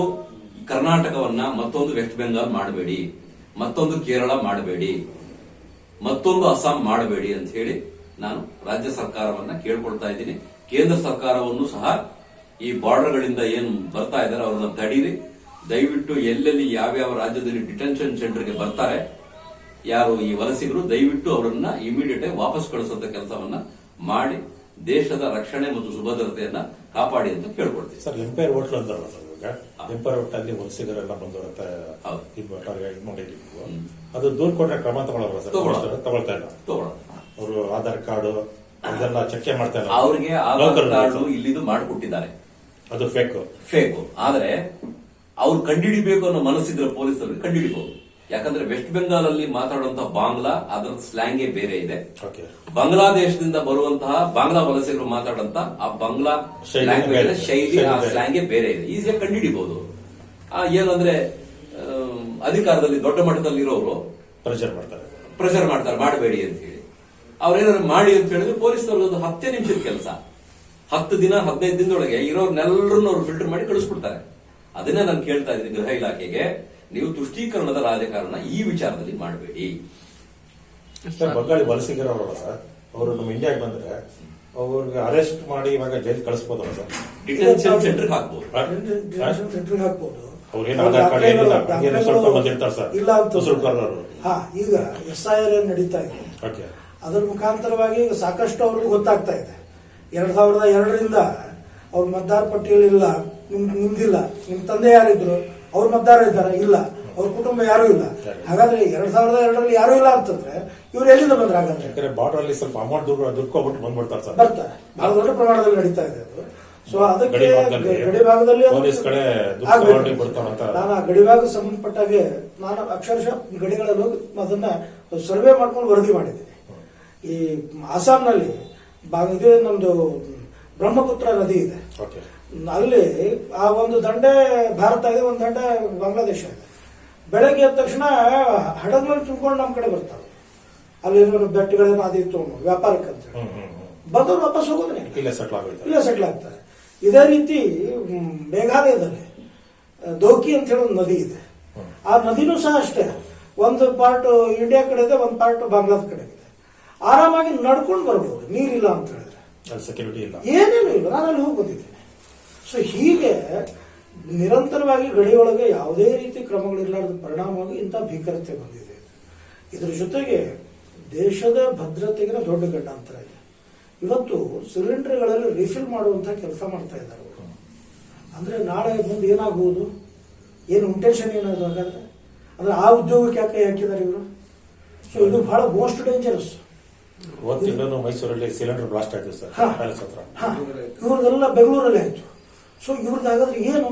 ಕರ್ನಾಟಕವನ್ನ ಮತ್ತೊಂದು ವೆಸ್ಟ್ ಬೆಂಗಾಲ್ ಮಾಡಬೇಡಿ. ಮತ್ತೊಂದು ಕೇರಳ ಮಾಡಬೇಡಿ. ಮತ್ತೊಂದು ಅಸ್ಸಾಂ ಮಾಡಬೇಡಿ ಅಂತ ಹೇಳಿ ನಾನು ರಾಜ್ಯ ಸರ್ಕಾರವನ್ನ ಕೇಳ್ಕೊಳ್ತಾ ಇದ್ದೀನಿ. ಕೇಂದ್ರ ಸರ್ಕಾರವನ್ನು ಸಹ ಈ ಬಾರ್ಡರ್ಗಳಿಂದ ಏನು ಬರ್ತಾ ಇದ್ದಾರೆ ಅವರನ್ನ ತಡೀರಿ. ದಯವಿಟ್ಟು ಎಲ್ಲೆಲ್ಲಿ ಯಾವ್ಯಾವ ರಾಜ್ಯದಲ್ಲಿ ಡಿಟೆನ್ಷನ್ ಸೆಂಟರ್ಗೆ ಬರ್ತಾರೆ, ಯಾರು ಈ ವಲಸಿಗರು ದಯವಿಟ್ಟು ಅವರನ್ನ ಇಮಿಡಿಯೇಟ್ ಆಗಿ ವಾಪಸ್ ಕಳಿಸುವಂತ ಕೆಲಸವನ್ನ ಮಾಡಿ. ದೇಶದ ರಕ್ಷಣೆ ಮತ್ತು ಸುಭದ್ರತೆಯನ್ನ ಕಾಪಾಡಿ ಅಂತ ಕೇಳ್ಕೊಡ್ತೀವಿ ಸರ್ ಎಂಪೈರ್ ಹೋಟ್ಲ್ ಅಂತಾರಲ್ಲ ಸರ್ ಇವಾಗ? ಎಂಪೈರ್ ಹೋಟ್ಲಲ್ಲಿ ವಲಸಿಗರೆಲ್ಲ ಬಂದವರಂತ. ಇದು ಅದು ದೂರ ಕೊಟ್ರೆ ಕ್ರಮ ತಗೊಳ್ಳಲ್ಲ ಸರ್. ತಗೊಳ್ತಾ ಇಲ್ಲ. ಅವರು ಆಧಾರ್ ಕಾರ್ಡ್ ಅದೆಲ್ಲ ಚರ್ಚೆ ಮಾಡ್ತಾರೆ ಅವರಿಗೆ ಅವ್ರಿಗೆ ಆಧಾರ್ ಕಾರ್ಡ್ ಇಲ್ಲಿದ್ದು ಇಲ್ಲಿದು ಮಾಡಿಕೊಟ್ಟಿದ್ದಾರೆ. ಅದು ಫೇಕ್ ಫೇಕ್ ಆದ್ರೆ ಅವ್ರು ಕಂಡಿಡಿಬೇಕು ಅನ್ನೋ ಮನಸ್ಸಿದ್ರೆ ಪೊಲೀಸರು ಕಂಡಿಡಿಬಹುದು. ಯಾಕಂದ್ರೆ ವೆಸ್ಟ್ ಬೆಂಗಾಲ್ ಅಲ್ಲಿ ಮಾತಾಡುವಂತಹ ಬಾಂಗ್ಲಾ ಅದರ ಸ್ಲ್ಯಾಂಗೇ ಬೇರೆ ಇದೆ. ಬಾಂಗ್ಲಾದೇಶದಿಂದ ಬರುವಂತಹ ಬಾಂಗ್ಲಾ ವಲಸೆಗಳು ಮಾತಾಡುವಂತ ಆ ಬಾಂಗ್ಲಾ ಲ್ಯಾಂಗ್ವೇಜ್. ಶೈಲಿ ಆ. ಸ್ಲ್ಯಾಂಗೇ ಬೇರೆ ಇದೆ. ಈಸಿಯಾಗಿ ಕಂಡುಹಿಡಿಬಹುದು ಆ ಏನಂದ್ರೆ ಅಧಿಕಾರದಲ್ಲಿ ದೊಡ್ಡ ಮಟ್ಟದಲ್ಲಿ ಇರೋರು ಪ್ರೆಷರ್ ಮಾಡ್ತಾರೆ. ಪ್ರೆಷರ್ ಮಾಡ್ತಾರೆ ಮಾಡಬೇಡಿ ಅಂತ ಹೇಳಿ. ಅವ್ರೇನಾದ್ರು ಮಾಡಿ ಅಂತ ಹೇಳಿದ್ರೆ ಪೊಲೀಸರು ಒಂದು ಹತ್ತೇ ನಿಮಿಷದ ಕೆಲಸ. ಹತ್ತು ದಿನ ಹದಿನೈದು ದಿನದೊಳಗೆ ಇರೋರ್ನೆಲ್ಲರನ್ನ ಅವ್ರು ಫಿಲ್ಟರ್ ಮಾಡಿ ಕಳಿಸ್ಬಿಡ್ತಾರೆ. ಅದನ್ನೇ ನಾನು ಕೇಳ್ತಾ ಇದ್ದೀನಿ ಗೃಹ ಇಲಾಖೆಗೆ. ನೀವು ತುಷ್ಟೀಕರಣದ ರಾಜಕಾರಣ ಈ ವಿಚಾರದಲ್ಲಿ ಮಾಡಬೇಡಿ. ಸರ್ ಬಂಗಾಳಿ ವಲಸಿಗರವರಲ್ಲ ಸರ್. ಅವರು ನಮ್ಮ ಇಂಡಿಯಾಗೆ ಬಂದ್ರೆ ಅವ್ರಿಗೆ ಅರೆಸ್ಟ್ ಮಾಡಿ ಇವಾಗ ಜೈಲ್ ಕಳಿಸ್ಬೋದಲ್ಲ ಸರ್? ಡಿಟೆನ್ಷನ್ ಸೆಂಟರ್ ಹಾಕ್ಬೋದು. ಡಿಟೆನ್ಷನ್ ಹಾಕ್ಬೋದು. ಅವ್ರೇನು ಆಧಾರ್ ಕಾರ್ಡ್ ಏನಿಲ್ಲ? ಹಂಗೇನೆ ಸ್ವಲ್ಪ ಬಂದಿರ್ತಾರೆ ಸರ್. ಇಲ್ಲ ಅಂತ ಹಾ ಈಗ ಎಸ್ ಐ ಆರ್ ನಡೀತಾ ಇದೆ. ಓಕೆ. ಅದರ ಮುಖಾಂತರವಾಗಿ ಈಗ ಸಾಕಷ್ಟು ಅವ್ರಿಗೆ ಗೊತ್ತಾಗ್ತಾ ಇದೆ. ಎರಡ್ ಸಾವಿರದ ಎರಡರಿಂದ ಅವ್ರ ಮತದಾರ ಪಟ್ಟಿಯಲ್ಲಿಲ್ಲ ನಿಮ್ ನಿಮ್ದಿಲ್ಲ. ನಿಮ್ ತಂದೆ ಯಾರಿದ್ರು ಅವ್ರ ಮತದಾರ ಇದ್ದಾರೆ? ಇಲ್ಲ. ಅವ್ರ ಕುಟುಂಬ ಯಾರು ಇಲ್ಲ. ಹಾಗಾದ್ರೆ ಎರಡ್ ಸಾವಿರದ ಎರಡರಲ್ಲಿ ಯಾರು ಇಲ್ಲ ಅಂತಂದ್ರೆ ಇವ್ರು ಎಲ್ಲಿಂದ ಬಂದ್ರೆ ಹಾಗಾದ್ರೆ? ಯಾಕಂದ್ರೆ ಬಾರ್ಡರ್ ಅಲ್ಲಿ ಸ್ವಲ್ಪ ಅಮೌಂಟ್ ದುಡ್ಡು ದುಡ್ಕೊಬಿಟ್ಟು ಬಂದ್ಬಿಡ್ತಾರೆ ಸರ್. ಬರ್ತಾರೆ. ಬಹಳ ದೊಡ್ಡ ಪ್ರಮಾಣದಲ್ಲಿ ನಡೀತಾ ಇದೆ ಅದು. ಸೊ ಅದಕ್ಕೆ ಗಡಿ ಭಾಗದಲ್ಲಿ. ನಾನು ಆ ಗಡಿ ಭಾಗ ಸಂಬಂಧಪಟ್ಟಾಗೆ ನಾನು ಅಕ್ಷರಶಃ ಗಡಿಗಳಲ್ಲಿ ಹೋಗಿ ಅದನ್ನ ಸರ್ವೆ ಮಾಡ್ಕೊಂಡು ವರದಿ ಮಾಡಿದ್ದೀನಿ. ಈ ಅಸ್ಸಾಂನಲ್ಲಿ ಇದು ನಮ್ದು ಬ್ರಹ್ಮಪುತ್ರ ನದಿ ಇದೆ. ಅಲ್ಲಿ ಆ ಒಂದು ದಂಡೆ ಭಾರತ ಇದೆ ಒಂದು ದಂಡೆ ಬಾಂಗ್ಲಾದೇಶ. ಇದೆ ಬೆಳಗ್ಗೆ ಎದ್ದ ತಕ್ಷಣ ಹಡಗ್ನಲ್ಲಿ ತುಂಬಿಕೊಂಡು ನಮ್ಮ ಕಡೆ ಬರ್ತಾರೆ. ಅಲ್ಲಿ ಬೆಟ್ಟಗಳನ್ನ ಬೆಟ್ಟಗಳೇನೋ ಅದು ಇತ್ತು ವ್ಯಾಪಾರಕ್ಕೆ ಅಂತ ಬಂದವರು ವಾಪಸ್ ಹೋಗೋದ್ರೆ ಇಲ್ಲ. ಸೆಟ್ಲ್ ಆಗೋಯ್ತು. ಇಲ್ಲೇ ಸೆಟ್ಲ್ ಆಗ್ತಾರೆ. ಇದೇ ರೀತಿ ಮೇಘಾಲಯದಲ್ಲಿ ದೋಕಿ ಅಂತ ಹೇಳಿ ಒಂದು ನದಿ ಇದೆ. ಆ ನದಿನೂ ಸಹ ಅಷ್ಟೇ. ಒಂದು ಪಾರ್ಟ್ ಇಂಡಿಯಾ ಕಡೆ ಇದೆ ಒಂದು ಪಾರ್ಟ್ ಬಾಂಗ್ಲಾದ ಕಡೆ ಇದೆ. ಆರಾಮಾಗಿ ನಡ್ಕೊಂಡು ಬರ್ಬೋದು. ನೀರಿಲ್ಲ ಅಂತ ಹೇಳಿದ್ರೆ. ಸೆಕ್ಯೂರಿಟಿ ಇಲ್ಲ. ಏನೇನು ಇಲ್ಲ. ನಾನು ಅಲ್ಲಿ ಹೋಗಿ ಬಂದಿದ್ದೇನೆ ಸೊ ಹೀಗೆ ನಿರಂತರವಾಗಿ ಗಡಿಯೊಳಗೆ ಯಾವುದೇ ರೀತಿ ಕ್ರಮಗಳಿರಲಾರದ ಪರಿಣಾಮವಾಗಿ ಇಂಥ ಭೀಕರತೆ ಬಂದಿದೆ. ಇದರ ಜೊತೆಗೆ ದೇಶದ ಭದ್ರತೆಗಿನ ದೊಡ್ಡ ಗಂಡಾಂತರ ಇದೆ. ಇವತ್ತು ಸಿಲಿಂಡರ್ಗಳಲ್ಲಿ ರಿಫಿಲ್ ಮಾಡುವಂಥ ಕೆಲಸ ಮಾಡ್ತಾ ಇದ್ದಾರೆ ಅವರು. ಅಂದ್ರೆ ನಾಳೆ ಮುಂದೆ ಏನಾಗುವುದು? ಏನು ಇಂಟೆನ್ಷನ್ ಏನಾದ್ರು ಹಾಗಾದ್ರೆ? ಅಂದ್ರೆ ಆ ಉದ್ಯೋಗಕ್ಕೆ ಯಾಕೆ ಹಾಕಿದ್ದಾರೆ ಇವರು? ಸೊ ಇದು ಬಹಳ ಮೋಸ್ಟ್ ಡೇಂಜರಸ್ ಮೈಸೂರಲ್ಲಿ ಸಿಲಿಂಡರ್ ಬ್ಲಾಸ್ಟ್ ಆಯ್ತು ಸರ್ ಇವ್ರದೆಲ್ಲ ಬೆಂಗಳೂರಲ್ಲಿ ಆಯ್ತು. ಸೊ ಇವ್ರದ್ದು ಹಾಗಾದ್ರೆ ಏನು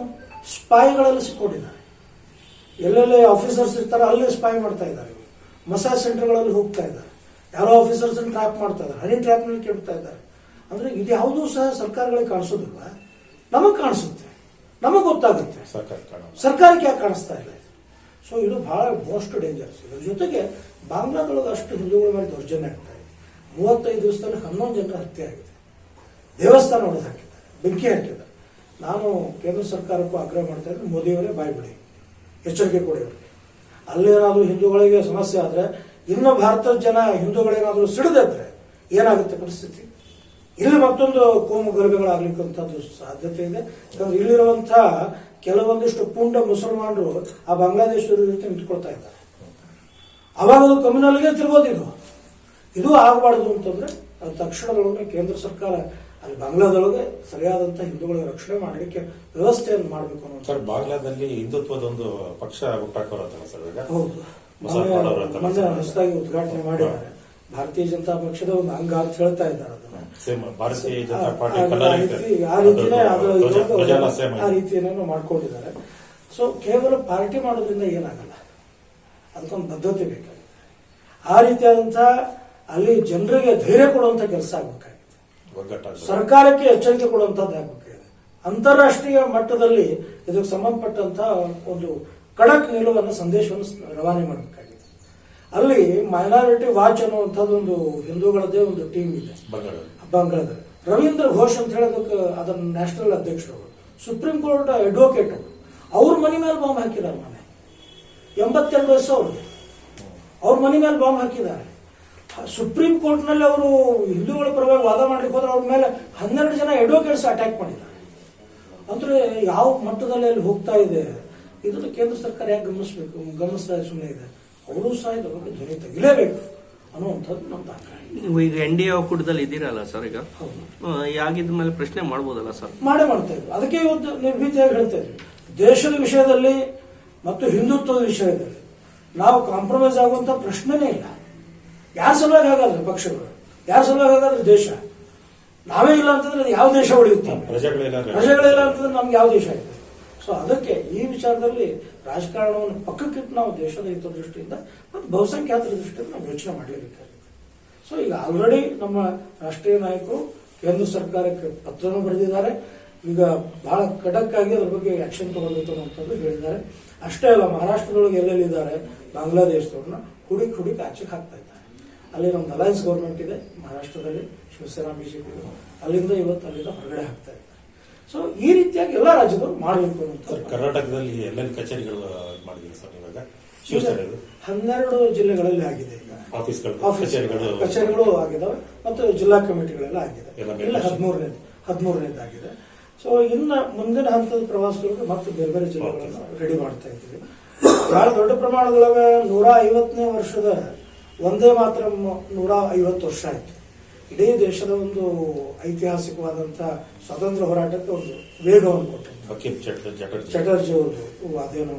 ಸ್ಪಾಯ್ಗಳಲ್ಲಿ ಸಿಕ್ಕೊಂಡಿದ್ದಾರೆ. ಎಲ್ಲೆಲ್ಲಿ ಆಫೀಸರ್ಸ್ ಇರ್ತಾರೆ ಅಲ್ಲೇ ಸ್ಪಾಯ್ ಮಾಡ್ತಾ ಇದ್ದಾರೆ. ಮಸಾಜ್ ಸೆಂಟರ್ಗಳಲ್ಲಿ ಹೋಗ್ತಾ ಇದ್ದಾರೆ. ಯಾರೋ ಆಫೀಸರ್ಸ್ ಟ್ರ್ಯಾಪ್ ಮಾಡ್ತಾ ಇದ್ದಾರೆ. ಹನಿ ಟ್ರ್ಯಾಪ್ನಲ್ಲಿ ಕೆಡ್ತಾ ಇದ್ದಾರೆ. ಅಂದ್ರೆ ಇದು ಯಾವುದೂ ಸಹ ಸರ್ಕಾರಗಳಿಗೆ ಕಾಣಿಸೋದಿಲ್ಲ. ನಮಗೆ ಕಾಣಿಸುತ್ತೆ. ನಮಗೆ ಗೊತ್ತಾಗುತ್ತೆ. ಸರ್ಕಾರ ಸರ್ಕಾರಕ್ಕೆ ಯಾಕೆ ಕಾಣಿಸ್ತಾ ಇಲ್ಲ ಸೊ ಇದು ಬಹಳ ಮೋಸ್ಟ್ ಡೇಂಜರ್ಸ್ ಇದ್ರ ಜೊತೆಗೆ ಬಾಂಗ್ಲಾದೊಳಗೆ ಅಷ್ಟು ಹಿಂದೂಗಳ ಮೇಲೆ ದೌರ್ಜನ್ಯ ಆಗ್ತಾ ಇದೆ. ಮೂವತ್ತೈದು ದಿವಸದಲ್ಲಿ ಹನ್ನೊಂದು ಜನರ ಹತ್ಯೆ ಆಗಿದೆ. ದೇವಸ್ಥಾನ ಹೊಡೆದು ಹಾಕಿದ್ದಾರೆ. ಬೆಂಕಿ ಹಾಕಿದ್ದಾರೆ. ನಾನು ಕೇಂದ್ರ ಸರ್ಕಾರಕ್ಕೂ ಆಗ್ರಹ ಮಾಡ್ತಾ ಇದ್ದೀನಿ ಮೋದಿಯವರೇ ಬಾಯ್ಬಿಡಿ ಎಚ್ಚರಿಕೆ ಕೊಡಿ ಅವರಿಗೆ. ಅಲ್ಲೇನಾದರೂ ಹಿಂದೂಗಳಿಗೆ ಸಮಸ್ಯೆ ಆದರೆ, ಇನ್ನು ಭಾರತದ ಜನ ಹಿಂದೂಗಳೇನಾದರೂ ಸಿಡಿದ್ರೆ ಏನಾಗುತ್ತೆ ಪರಿಸ್ಥಿತಿ? ಇಲ್ಲಿ ಮತ್ತೊಂದು ಕೋಮು ಗಲಭೆಗಳಾಗ್ಲಿಕ್ಕಂಥದ್ದು ಸಾಧ್ಯತೆ ಇದೆ. ಯಾಕಂದ್ರೆ ಇಲ್ಲಿರುವಂತಹ ಕೆಲವೊಂದಿಷ್ಟು ಪುಂಡ ಮುಸಲ್ಮಾನರು ಆ ಬಾಂಗ್ಲಾದೇಶದ ಜೊತೆ ನಿಂತ್ಕೊಳ್ತಾ ಇದ್ದಾರೆ. ಅವಾಗ ಅದು ಕಮ್ಯುನಲ್ಗೆ ತಿರುಗೋದಿದು ಇದು ಆಗಬಾರ್ದು ಅಂತಂದ್ರೆ ಅದು ತಕ್ಷಣದೊಳಗೆ ಕೇಂದ್ರ ಸರ್ಕಾರ ಅಲ್ಲಿ ಬಾಂಗ್ಲಾದೊಳಗೆ ಸರಿಯಾದಂತ ಹಿಂದೂಗಳಿಗೆ ರಕ್ಷಣೆ ಮಾಡಲಿಕ್ಕೆ ವ್ಯವಸ್ಥೆಯನ್ನು ಮಾಡಬೇಕು ಅನ್ನೋ ಸರ್ ಬಾಂಗ್ಲಾದಲ್ಲಿ ಹಿಂದುತ್ವದ ಒಂದು ಪಕ್ಷ ಹುಟ್ಟಾಕೋರತ್ತಲ್ಲ ಸರ್ ಈಗ? ಹೌದು. ಮೊನ್ನೆ ಹೊಸದಾಗಿ ಉದ್ಘಾಟನೆ ಮಾಡಿದ್ದಾರೆ. ಭಾರತೀಯ ಜನತಾ ಪಕ್ಷದ ಒಂದು ಅಂಗ ಅಂತ ಹೇಳ್ತಾ ಇದ್ದಾರೆ ಅದನ್ನ. ಭಾರತೀಯ ಆ- ಜನತಾ ಪಾರ್ಟಿ ಆ- ರೀತಿ- ರೀತಿನೇ ಅದು ಆ ರೀತಿಯನ್ನೇನೋ ಮಾಡ್ಕೊಂಡಿದ್ದಾರೆ. ಸೊ ಕೇವಲ ಪಾರ್ಟಿ ಮಾಡೋದ್ರಿಂದ ಏನಾಗಲ್ಲ. ಅದಕ್ಕೊಂದು ಬದ್ಧತೆ ಬೇಕಾಗುತ್ತೆ. ಆ ರೀತಿಯಾದಂತಹ ಅಲ್ಲಿ ಜನರಿಗೆ ಧೈರ್ಯ ಕೊಡುವಂತ ಕೆಲಸ ಒಗ್ಗಟ್ಟಾಗ ಸರ್ಕಾರಕ್ಕೆ ಎಚ್ಚರಿಕೆ ಕೊಡುವಂತದ್ದು ಆಗಬೇಕಿದೆ ಅಂತಾರಾಷ್ಟ್ರೀಯ ಮಟ್ಟದಲ್ಲಿ ಇದಕ್ಕೆ ಸಂಬಂಧಪಟ್ಟಂತ ಒಂದು ಕಡಕ್ ನಿಲುವನ್ನು ಸಂದೇಶವನ್ನು ರವಾನೆ ಮಾಡಬೇಕಾಗಿದೆ. ಅಲ್ಲಿ ಮೈನಾರಿಟಿ ವಾಚ್ ಅನ್ನುವಂಥದ್ದು ಒಂದು ಹಿಂದೂಗಳದ್ದೇ ಒಂದು ಟೀಮ್ ಇದೆ. ಬಂಗಾಳದಲ್ಲಿ ರವೀಂದ್ರ ಘೋಷ್ ಅಂತ ಹೇಳೋದಕ್ಕೆ ಅದನ್ನ ನ್ಯಾಷನಲ್ ಅಧ್ಯಕ್ಷರು ಸುಪ್ರೀಂ ಕೋರ್ಟ್ ಅಡ್ವೊಕೇಟ್ ಅವ್ರ. ಮನೆ ಮೇಲೆ ಬಾಂಬ್ ಹಾಕಿದ್ದಾರೆ ಮನೆ. ಎಂಬತ್ತೆರಡು ವಯಸ್ಸು ಅವ್ರಿಗೆ ಅವ್ರ ಮನೆ ಮೇಲೆ ಬಾಂಬ್ ಹಾಕಿದ್ದಾರೆ. ಸುಪ್ರೀಂ ಕೋರ್ಟ್ನಲ್ಲಿ ಅವರು ಹಿಂದೂಗಳ ಪರವಾಗಿ ವಾದ ಮಾಡಲಿಕ್ಕೆ ಹೋದ್ರೆ ಅವ್ರ ಮೇಲೆ ಹನ್ನೆರಡು ಜನ ಅಡ್ವೊಕೇಟ್ಸ್ ಅಟ್ಯಾಕ್ ಮಾಡಿದ್ದಾರೆ. ಅಂದ್ರೆ ಯಾವ ಮಟ್ಟದಲ್ಲಿ ಅಲ್ಲಿ ಹೋಗ್ತಾ ಇದೆ? ಇದನ್ನು ಕೇಂದ್ರ ಸರ್ಕಾರ ಯಾಕೆ ಗಮನಿಸಬೇಕು? ಗಮನಿಸ್ತಾ ಸುಮ್ಮನೆ ಇದೆ. ಅವರು ಸಹ ಇದ್ರ ಬಗ್ಗೆ ಧ್ವನಿ ತೆಗಿಲೇಬೇಕು ಅನ್ನುವಂಥದ್ದು ನಮ್ಮ ನೀವು ಈಗ ಎನ್ ಡಿ ಎ ಒಕ್ಕೂಟದಲ್ಲಿ ಇದ್ದೀರಲ್ಲ ಸರ್ ಈಗ? ಯಾಕೆ ಇದ್ರ ಯಾಗಿದ ಮೇಲೆ ಪ್ರಶ್ನೆ ಮಾಡ್ಬೋದಲ್ಲ ಸರ್? ಮಾಡೇ ಮಾಡ್ತಾ ಇದ್ವಿ. ಅದಕ್ಕೆ ಇವತ್ತು ನಿರ್ಭೀತಿಯಾಗಿ ಹೇಳ್ತಾ ಇದ್ವಿ ದೇಶದ ವಿಷಯದಲ್ಲಿ ಮತ್ತು ಹಿಂದುತ್ವದ ವಿಷಯದಲ್ಲಿ ನಾವು ಕಾಂಪ್ರಮೈಸ್ ಆಗುವಂತ ಪ್ರಶ್ನೆನೇ ಇಲ್ಲ. ಯಾರ ಸಲುವಾಗಿ ಹಾಗಾದ್ರೆ ಪಕ್ಷಗಳು? ಯಾರ ಸಲುವಾಗಿ ಹಾಗಾದ್ರೆ ದೇಶ? ನಾವೇ ಇಲ್ಲ ಅಂತಂದ್ರೆ ಯಾವ ದೇಶ ಉಳಿಯುತ್ತೆ ಪ್ರಜೆಗಳಿಲ್ಲ ಅಂತಂದ್ರೆ ನಮ್ಗೆ ಯಾವ ದೇಶ ಇದೆ ಸೊ ಅದಕ್ಕೆ ಈ ವಿಚಾರದಲ್ಲಿ ರಾಜಕಾರಣವನ್ನು ಪಕ್ಕಕ್ಕಿಟ್ಟು ನಾವು ದೇಶದ ಹಿತದೃಷ್ಟಿಯಿಂದ ಮತ್ತು ಬಹುಸಂಖ್ಯಾತರ ದೃಷ್ಟಿಯಿಂದ ನಾವು ಯೋಚನೆ ಮಾಡಲೇಬೇಕಾಗುತ್ತೆ ಸೊ ಈಗ ಆಲ್ರೆಡಿ ನಮ್ಮ ರಾಷ್ಟ್ರೀಯ ನಾಯಕರು ಕೇಂದ್ರ ಸರ್ಕಾರಕ್ಕೆ ಪತ್ರವನ್ನು ಬರೆದಿದ್ದಾರೆ. ಈಗ ಬಹಳ ಖಡಕ್ ಆಗಿ ಅದ್ರ ಬಗ್ಗೆ ಆಕ್ಷನ್ ತಗೊಳ್ಬೇಕು ಅಂತಂದು ಹೇಳಿದ್ದಾರೆ. ಅಷ್ಟೇ ಅಲ್ಲ ಮಹಾರಾಷ್ಟ್ರದೊಳಗೆ ಎಲ್ಲೆಲ್ಲಿದ್ದಾರೆ? ಬಾಂಗ್ಲಾದೇಶದವ್ರನ್ನ ಹುಡುಕಿ ಹುಡುಕಿ ಆಚೆಗೆ ಹಾಕ್ತಾ ಇದ್ದಾರೆ. ಅಲ್ಲಿ ನಮ್ದು ಅಲಯನ್ಸ್ ಗೌರ್ಮೆಂಟ್ ಇದೆ ಮಹಾರಾಷ್ಟ್ರದಲ್ಲಿ ಶಿವಸೇನಾ ಬಿಜೆಪಿ ಅಲ್ಲಿಂದ ಇವತ್ತು ಅಲ್ಲಿಂದ ಹೊರಗಡೆ ಹಾಕ್ತಾ ಇದ್ದಾರೆ ಸೊ ಈ ರೀತಿಯಾಗಿ ಎಲ್ಲ ರಾಜ್ಯದವರು ಮಾಡಬೇಕು ಅಂತ ಕರ್ನಾಟಕದಲ್ಲಿ ಎಲ್ಲೆಲ್ಲಿ ಕಚೇರಿಗಳು ಮಾಡಿದ್ರು ಸರ್ ಇವಾಗ? ಹನ್ನೆರಡು ಜಿಲ್ಲೆಗಳಲ್ಲಿ ಆಗಿದೆ ಈಗ. ಆಫೀಸ್ಗಳು ಆಫೀಸ್ ಕಚೇರಿಗಳು. ಕಚೇರಿಗಳು ಆಗಿದಾವೆ ಮತ್ತು ಜಿಲ್ಲಾ ಕಮಿಟಿಗಳೆಲ್ಲ ಆಗಿದೆ. ಎಲ್ಲ ಇಲ್ಲ. ಹದಿಮೂರನೇದು ಹದಿಮೂರನೇದಾಗಿದೆ ಸೊ ಇನ್ನು ಮುಂದಿನ ಹಂತದ ಪ್ರವಾಸಗಳಿಗೆ ಮತ್ತೆ ಬೇರೆ ಬೇರೆ ಜಿಲ್ಲೆಗಳನ್ನು ರೆಡಿ ಮಾಡ್ತಾ ಇದ್ದೀವಿ. ಬಹಳ ದೊಡ್ಡ ಪ್ರಮಾಣದೊಳಗೆ ನೂರ ಐವತ್ತನೇ ವರ್ಷದ ಒಂದೇ ಮಾತ್ರ ನೂರ ಐವತ್ತು ವರ್ಷ ಆಯ್ತು. ಇಡೀ ದೇಶದ ಒಂದು ಐತಿಹಾಸಿಕವಾದಂಥ ಸ್ವಾತಂತ್ರ್ಯ ಹೋರಾಟಕ್ಕೆ ಒಂದು ವೇಗವನ್ನು ಕೊಟ್ಟರು ಚಟರ್ಜಿ ಅವ್ರದ್ದು. ಅದೇನು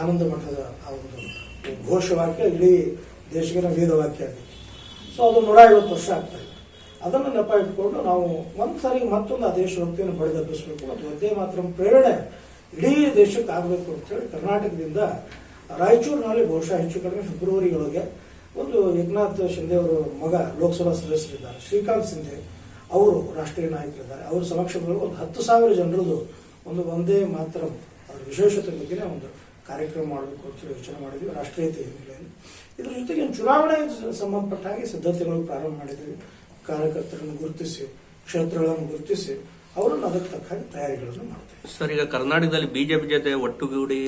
ಆನಂದ ಮಠದ ಆ ಒಂದು ಘೋಷವಾಕ್ಯ ಇಡೀ ದೇಶಕ್ಕೆ ವೇದವಾಕ್ಯ ಆಗಿತ್ತು ಸೊ ಅದು ನೂರ ಐವತ್ತು ವರ್ಷ ಆಗ್ತಾ ಇತ್ತು. ಅದನ್ನು ನೆಪ ಇಟ್ಕೊಂಡು ನಾವು ಸಾರಿ ಮತ್ತೊಂದು ಆ ದೇಶಭಕ್ತಿಯನ್ನು ಬಡಿದಬ್ಬಿಸಬೇಕು ಮತ್ತು ಒಂದೇ ಮಾತ್ರ ಪ್ರೇರಣೆ ಇಡೀ ದೇಶಕ್ಕೆ ಆಗಬೇಕು ಅಂತೇಳಿ ಕರ್ನಾಟಕದಿಂದ ರಾಯಚೂರಿನಲ್ಲಿ ಬಹುಶಃ ಹೆಚ್ಚು ಕಡಿಮೆ ಫೆಬ್ರವರಿಯೊಳಗೆ ಒಂದು ಏಕನಾಥ್ ಶಿಂದೆ ಅವರ ಮಗ ಲೋಕಸಭಾ ಸದಸ್ಯರಿದ್ದಾರೆ. ಶ್ರೀಕಾಂತ್ ಸಿಂಧೆ ಅವರು ರಾಷ್ಟ್ರೀಯ ನಾಯಕರಿದ್ದಾರೆ. ಅವರ ಸಮಕ್ಷಮದಲ್ಲಿ ಒಂದು ಹತ್ತು ಸಾವಿರ ಜನರದು ಒಂದು ಒಂದೇ ಮಾತ್ರ ಅದರ ವಿಶೇಷತೆ ಬಗ್ಗೆನೇ ಒಂದು ಕಾರ್ಯಕ್ರಮ ಮಾಡಬೇಕು ಅಂತ ಯೋಚನೆ ಮಾಡಿದ್ವಿ. ರಾಷ್ಟ್ರೀಯತೆ ಹಿನ್ನೆಲೆಯಲ್ಲಿ ಇದ್ರ ಜೊತೆಗೆ ಚುನಾವಣೆ ಸಂಬಂಧಪಟ್ಟ ಹಾಗೆ ಸಿದ್ಧತೆಗಳು ಪ್ರಾರಂಭ ಮಾಡಿದ್ವಿ. ಕಾರ್ಯಕರ್ತರನ್ನು ಗುರುತಿಸಿ, ಕ್ಷೇತ್ರಗಳನ್ನು ಗುರುತಿಸಿ ಅವರನ್ನು ಅದಕ್ಕೆ ತಕ್ಕ ಹಾಗೆ ತಯಾರಿಗಳನ್ನು ಮಾಡ್ತೇವೆ ಸರ್, ಈಗ ಕರ್ನಾಟಕದಲ್ಲಿ ಬಿಜೆಪಿ ಜೊತೆ ಒಟ್ಟುಗೂಡಿ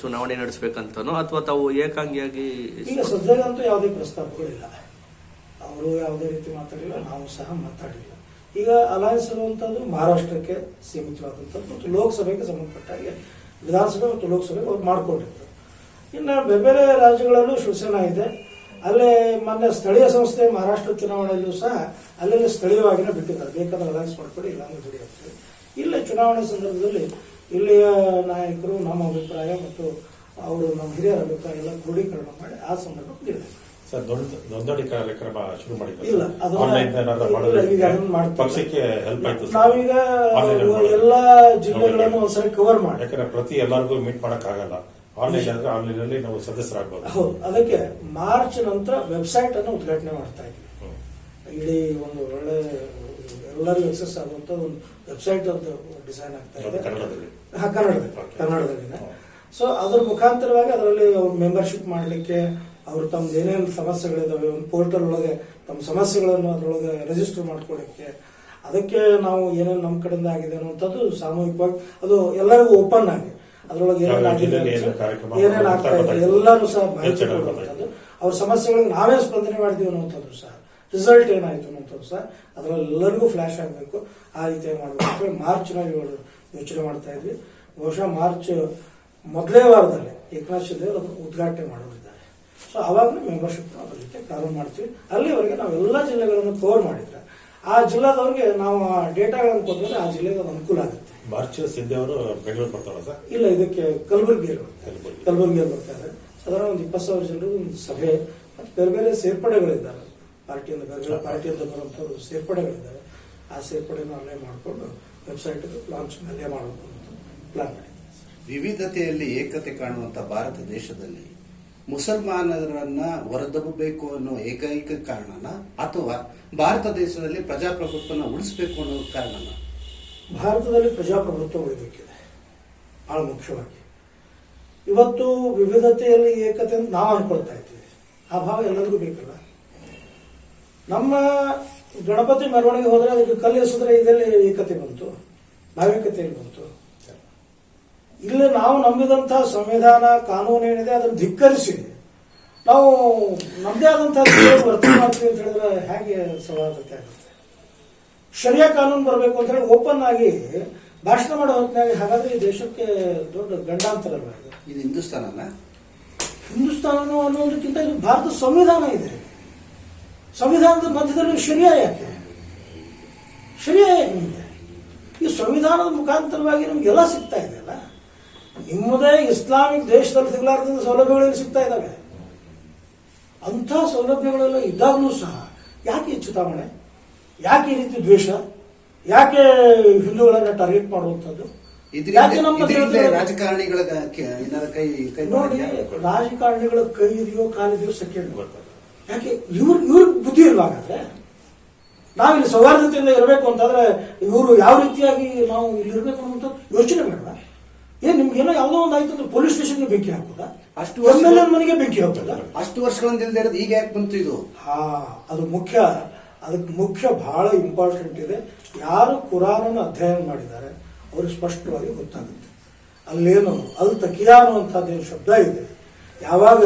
ಚುನಾವಣೆ ನಡೆಸಬೇಕಂತನೋ ಅಥವಾ ತಾವು ಏಕಾಂಗಿಯಾಗಿ ಈಗ ಸದ್ಯದಂತೂ ಯಾವುದೇ ಪ್ರಸ್ತಾಪಗಳಿಲ್ಲ. ಅವರು ಯಾವುದೇ ರೀತಿ ಮಾತಾಡಿಲ್ಲ, ನಾವು ಸಹ ಮಾತಾಡಿಲ್ಲ. ಈಗ ಅಲಯನ್ಸ್ ಇರುವಂತದ್ದು ಮಹಾರಾಷ್ಟ್ರಕ್ಕೆ ಸೀಮಿತವಾದಂಥದ್ದು ಮತ್ತು ಲೋಕಸಭೆಗೆ ಸಂಬಂಧಪಟ್ಟ ಹಾಗೆ ವಿಧಾನಸಭೆ ಮತ್ತು ಲೋಕಸಭೆಗೆ ಅವ್ರು ಮಾಡಿಕೊಂಡಿದ್ರು. ಇನ್ನು ಬೇರೆ ಬೇರೆ ರಾಜ್ಯಗಳಲ್ಲೂ ಶಿವಸೇನಾ ಇದೆ. ಅಲ್ಲೇ ಮೊನ್ನೆ ಸ್ಥಳೀಯ ಸಂಸ್ಥೆ ಮಹಾರಾಷ್ಟ್ರ ಚುನಾವಣೆಯಲ್ಲೂ ಸಹ ಅಲ್ಲೆಲ್ಲ ಸ್ಥಳೀಯವಾಗಿನೇ ಬಿಟ್ಟಿದ್ದಾರೆ ಬೇಕಾದ್ರೆ ಅಲಯನ್ಸ್ ಮಾಡಿಕೊಡಿ ಇಲ್ಲ ಅಂದ್ರೆ ದುಡಿಯುತ್ತೆ. ಇಲ್ಲೇ ಚುನಾವಣೆ ಸಂದರ್ಭದಲ್ಲಿ ಇಲ್ಲಿಯ ನಾಯಕರು ನಮ್ಮ ಅಭಿಪ್ರಾಯ ಮತ್ತು ಅವರು ನಮ್ಮ ಹಿರಿಯರ ಅಭಿಪ್ರಾಯ ಎಲ್ಲ ಕ್ರೋಢೀಕರಣ ಮಾಡಿ ಆ ಸಂದರ್ಭದಲ್ಲಿ ಸರ್ ದೊಡ್ಡ ನೋಂದಣಿ ಕಾರ್ಯಕ್ರಮ ಶುರು ಇಲ್ಲ, ಅದನ್ನ- ಪಕ್ಷಕ್ಕೆ ಹೆಲ್ಪ್ ಆಯ್ತು. ನಾವೀಗ. ಎಲ್ಲಾ ಜಿಲ್ಲೆಗಳನ್ನು ಒಂದ್ಸರಿ ಕವರ್ ಮಾಡಿ. ಯಾಕಂದ್ರೆ ಪ್ರತಿ ಎಲ್ಲರಿಗೂ ಮೀಟ್ ಮಾಡಕ್ ಆಗಲ್ಲ ಆನ್ಲೈನ್ ಅಂದ್ರೆ ಆನ್ಲೈನ್ ಅಲ್ಲಿ ನಾವು ಸದಸ್ಯರಾಗಬಹುದು ಹೌದು ಅದಕ್ಕೆ ಮಾರ್ಚ್ ನಂತರ ವೆಬ್ಸೈಟ್ ಅನ್ನು ಉದ್ಘಾಟನೆ ಮಾಡ್ತಾ ಇದ್ವಿ. ಇಡೀ ಒಂದು ಒಳ್ಳೆ ಎಲ್ಲರಿಗೂ ಎಕ್ಸಸ್ ಆಗುವಂತ ಒಂದು ವೆಬ್ಸೈಟ್ ಒಂದು ಡಿಸೈನ್ ಆಗ್ತಾ ಇದೆ. ಕನ್ನಡದಲ್ಲಿ. ಹಾ, ಕನ್ನಡದಲ್ಲಿ. ಸೊ ಅದ್ರ ಮುಖಾಂತರವಾಗಿ ಅದರಲ್ಲಿ ಅವ್ರು ಮೆಂಬರ್ಶಿಪ್ ಮಾಡಲಿಕ್ಕೆ ಅವ್ರು ತಮ್ದು ಏನೇನು ಸಮಸ್ಯೆಗಳಿದಾವೆ ಒಂದು ಪೋರ್ಟಲ್ ಒಳಗೆ ತಮ್ಮ ಸಮಸ್ಯೆಗಳನ್ನು ಅದರೊಳಗೆ ರಿಜಿಸ್ಟರ್ ಮಾಡ್ಕೊಳ್ಳಿಕ್ಕೆ ಅದಕ್ಕೆ ನಾವು ಏನೇನು ನಮ್ಮ ಕಡೆಯಿಂದ ಆಗಿದೆ ಅನ್ನುವಂಥದ್ದು ಸಾಮೂಹಿಕವಾಗಿ ಅದು ಎಲ್ಲರಿಗೂ ಓಪನ್ ಆಗಿ. ಅದರೊಳಗೆ ಏನೇನು ಆಗಿದೆ ಏನೇನು ಆಗ್ತಾ ಇದೆ ಎಲ್ಲರೂ ಸಹ ಮಾಹಿತಿ ಕೊಡುವಂಥದ್ದು. ಅವ್ರ ಸಮಸ್ಯೆಗಳಿಗೆ ನಾವೇ ಸ್ಪಂದನೆ ಮಾಡ್ತೀವಿ ಅನ್ನುವಂಥದ್ದು ಸಹ. ರಿಸಲ್ಟ್ ಏನಾಯಿತು ಅನ್ನುವಂಥದ್ದು ಸಹ ಅದರಲ್ಲೆಲ್ಲರಿಗೂ ಫ್ಲ್ಯಾಶ್ ಫ್ಲಾಶ್ ಆಗಬೇಕು. ಆ ರೀತಿಯಾಗಿ ಮಾಡಬೇಕು ಮಾರ್ಚ್ ಇವರು ಯೋಚನೆ ಮಾಡ್ತಾ ಇದ್ವಿ. ಬಹುಶಃ ಮಾರ್ಚ್ ಮೊದಲೇ ವಾರದಲ್ಲಿ ಏಕನಾಥ್ ಶಿಂದೆ ಉದ್ಘಾಟನೆ ಮಾಡೋರಿದ್ದಾರೆ. ಸೊ ಅವಾಗಲೂ ಮೆಂಬರ್ಶಿಪ್ ಬರಲಿಕ್ಕೆ ಪ್ರಾರಂಭ ಮಾಡ್ತೀವಿ. ಅಲ್ಲಿವರೆಗೆ ನಾವೆಲ್ಲ ಜಿಲ್ಲೆಗಳನ್ನು ಕವರ್ ಮಾಡಿದ್ರೆ ಆ ಜಿಲ್ಲಾದವ್ರಿಗೆ ನಾವು ಆ ಡೇಟಾಗಳನ್ನು ಕೊಟ್ಟರೆ ಆ ಜಿಲ್ಲೆಗೆ ಅದು ಅನುಕೂಲ ಆಗುತ್ತೆ. ಮಾರ್ಚ್ ಸಿದ್ದೆ ಅವರು ಬೆಂಗಳೂರು ಬರ್ತಾರ ಸರ್? ಇಲ್ಲ ಇದಕ್ಕೆ ಕಲಬುರಗಿಯಲ್ಲಿ. ಕಲಬುರಗಿಯಲ್ಲಿ ಬರ್ತಾರೆ. ಸಾಧಾರಣ ಒಂದು ಇಪ್ಪತ್ತು ಸಾವಿರ ಜನರು ಒಂದು ಸಭೆ ಮತ್ತು ಬೇರೆ ಬೇರೆ ಸೇರ್ಪಡೆಗಳಿದ್ದಾರೆ. ಪಾರ್ಟಿಯಿಂದ ಬೇರೆ ಪಾರ್ಟಿಯಿಂದ ಬರುವಂಥವ್ರು ಸೇರ್ಪಡೆಗಳಿದ್ದಾರೆ. ಆ ಸೇರ್ಪಡೆನ ಅಲ್ಲೇ ಮಾಡಿಕೊಂಡು ವೆಬ್ಸೈಟ್ ಲಾಂಚ್ ಅಲ್ಲೇ ಮಾಡಬೇಕು ಅಂತ ಪ್ಲಾನ್ ಮಾಡಿದ್ದೀವಿ. ವಿವಿಧತೆಯಲ್ಲಿ ಏಕತೆ ಕಾಣುವಂತ ಭಾರತ ದೇಶದಲ್ಲಿ ಮುಸಲ್ಮಾನರನ್ನ ಹೊರದಬ್ಬಬೇಕು ಅನ್ನೋ ಏಕೈಕ ಕಾರಣನ ಅಥವಾ ಭಾರತ ದೇಶದಲ್ಲಿ ಪ್ರಜಾಪ್ರಭುತ್ವನ ಉಳಿಸಬೇಕು ಅನ್ನೋ ಕಾರಣನ? ಭಾರತದಲ್ಲಿ ಪ್ರಜಾಪ್ರಭುತ್ವ ಉಳಿಬೇಕಿದೆ. ಬಹಳ ಮುಖ್ಯವಾಗಿ. ಇವತ್ತು ವಿವಿಧತೆಯಲ್ಲಿ ಏಕತೆ ಅಂತ ನಾವು ಅನ್ಕೊಳ್ತಾ ಇದ್ದೀವಿ. ಆ ಭಾವ ಎಲ್ಲರಿಗೂ ಬೇಕಲ್ಲ? ನಮ್ಮ ಗಣಪತಿ ಮೆರವಣಿಗೆ ಹೋದ್ರೆ ಅದಕ್ಕೆ ಕಲ್ಲು ಎಸೆದ್ರೆ ಇದರಲ್ಲಿ ಏಕತೆ ಬಂತು ನಾವೇಕತೆಯಲ್ಲಿ ಬಂತು. ಇಲ್ಲಿ ನಾವು ನಂಬಿದಂತಹ ಸಂವಿಧಾನ ಕಾನೂನು ಏನಿದೆ ಅದನ್ನು ಧಿಕ್ಕರಿಸಿ. ನಾವು ನಮ್ಮದೇ ಆದಂತಹ ವರ್ತನೆ ಮಾಡ್ತೀವಿ ಅಂತ ಹೇಳಿದ್ರೆ ಹೇಗೆ ಸವಾಲತೆ ಆಗುತ್ತೆ? ಶರಿಯಾ ಕಾನೂನು ಬರಬೇಕು ಅಂತ ಹೇಳಿ ಓಪನ್ ಆಗಿ ಭಾಷಣ ಮಾಡೋ ಹೊತ್ತಿನಾಗಿ ಹಾಗಾದ್ರೆ ಈ ದೇಶಕ್ಕೆ ದೊಡ್ಡ ಗಂಡಾಂತರ ಇದು ಹಿಂದೂಸ್ತಾನ ಹಿಂದೂಸ್ತಾನನ ಹಿಂದೂಸ್ತಾನ ಅನ್ನೋದಕ್ಕಿಂತ ಇದು ಭಾರತ ಸಂವಿಧಾನ ಇದೆ. ಸಂವಿಧಾನದ ಮಧ್ಯದಲ್ಲಿ ಶರಿಯಾ ಯಾಕೆ? ಶರಿಯಾ ಯಾಕೆ ನಿಮಗೆ ಈ ಸಂವಿಧಾನದ ಮುಖಾಂತರವಾಗಿ ನಮಗೆಲ್ಲ ಸಿಗ್ತಾ ಇದೆಯಲ್ಲ ನಿಮ್ಮದೇ ಇಸ್ಲಾಮಿಕ್ ದೇಶದಲ್ಲಿ ಸಿಗಲಾರ್ದ ಸೌಲಭ್ಯಗಳು ಸಿಗ್ತಾ ಇದ್ದಾವೆ. ಅಂಥ ಸೌಲಭ್ಯಗಳೆಲ್ಲ ಇದ್ದಾಗಲೂ ಸಹ ಯಾಕೆ ಈ ಚುನಾವಣೆ? ಯಾಕೆ ಈ ರೀತಿ ದ್ವೇಷ? ಯಾಕೆ ಹಿಂದೂಗಳನ್ನ ಟಾರ್ಗೆಟ್ ಮಾಡುವಂಥದ್ದು? ರಾಜಕಾರಣಿಗಳ ಕ-? ರಾಜಕಾರಣಿಗಳ ಕೈ ಇದೆಯೋ ಕಾಲಿದೆಯೋ ಸೆಕೆಂಡ್ ಯಾಕೆ? ಇವ್ರ ಇವ್ರ ಬುದ್ಧಿ ಇಲ್ವಾ ಹಾಗಾದ್ರೆ? ನಾವಿಲ್ಲಿ ಸೌಹಾರ್ದತೆಯಿಂದ ಇರಬೇಕು ಅಂತಂದ್ರೆ ಇವರು ಯಾವ ರೀತಿಯಾಗಿ ನಾವು ಇಲ್ಲಿ ಇರಬೇಕು ಅನ್ನೋದು ಯೋಚನೆ ಬೇಡ ಏನ್ ನಿಮ್ಗೇನೋ ಯಾವುದೋ ಒಂದು ಆಯ್ತು ಅಂದ್ರೆ ಪೊಲೀಸ್ ಸ್ಟೇಷನ್ಗೆ ಬೆಂಕಿ ಹಾಕುದಾ ಅಷ್ಟು ಎನ್ ಮನೆಗೆ ಬೆಂಕಿ ಹಾಕುದಾ ಅಷ್ಟು ವರ್ಷಗಳಿಂದ ಇಲ್ದೇ ಇರೋದು ಈಗ ಯಾಕೆ ಬಂತು ಇದು? ಹಾ ಅದು ಮುಖ್ಯ. ಅದಕ್ಕೆ ಮುಖ್ಯ ಬಹಳ ಇಂಪಾರ್ಟೆಂಟ್ ಇದೆ. ಯಾರು ಕುರಾನನ್ನು ಅಧ್ಯಯನ ಮಾಡಿದ್ದಾರೆ ಅವ್ರಿಗೆ ಸ್ಪಷ್ಟವಾಗಿ ಗೊತ್ತಾಗುತ್ತೆ. ಅಲ್ಲೇನು ಅಲ್ ತಕಿಯಾ ಅನ್ನುವಂಥದ್ದೇನು ಶಬ್ದ ಇದೆ. ಯಾವಾಗ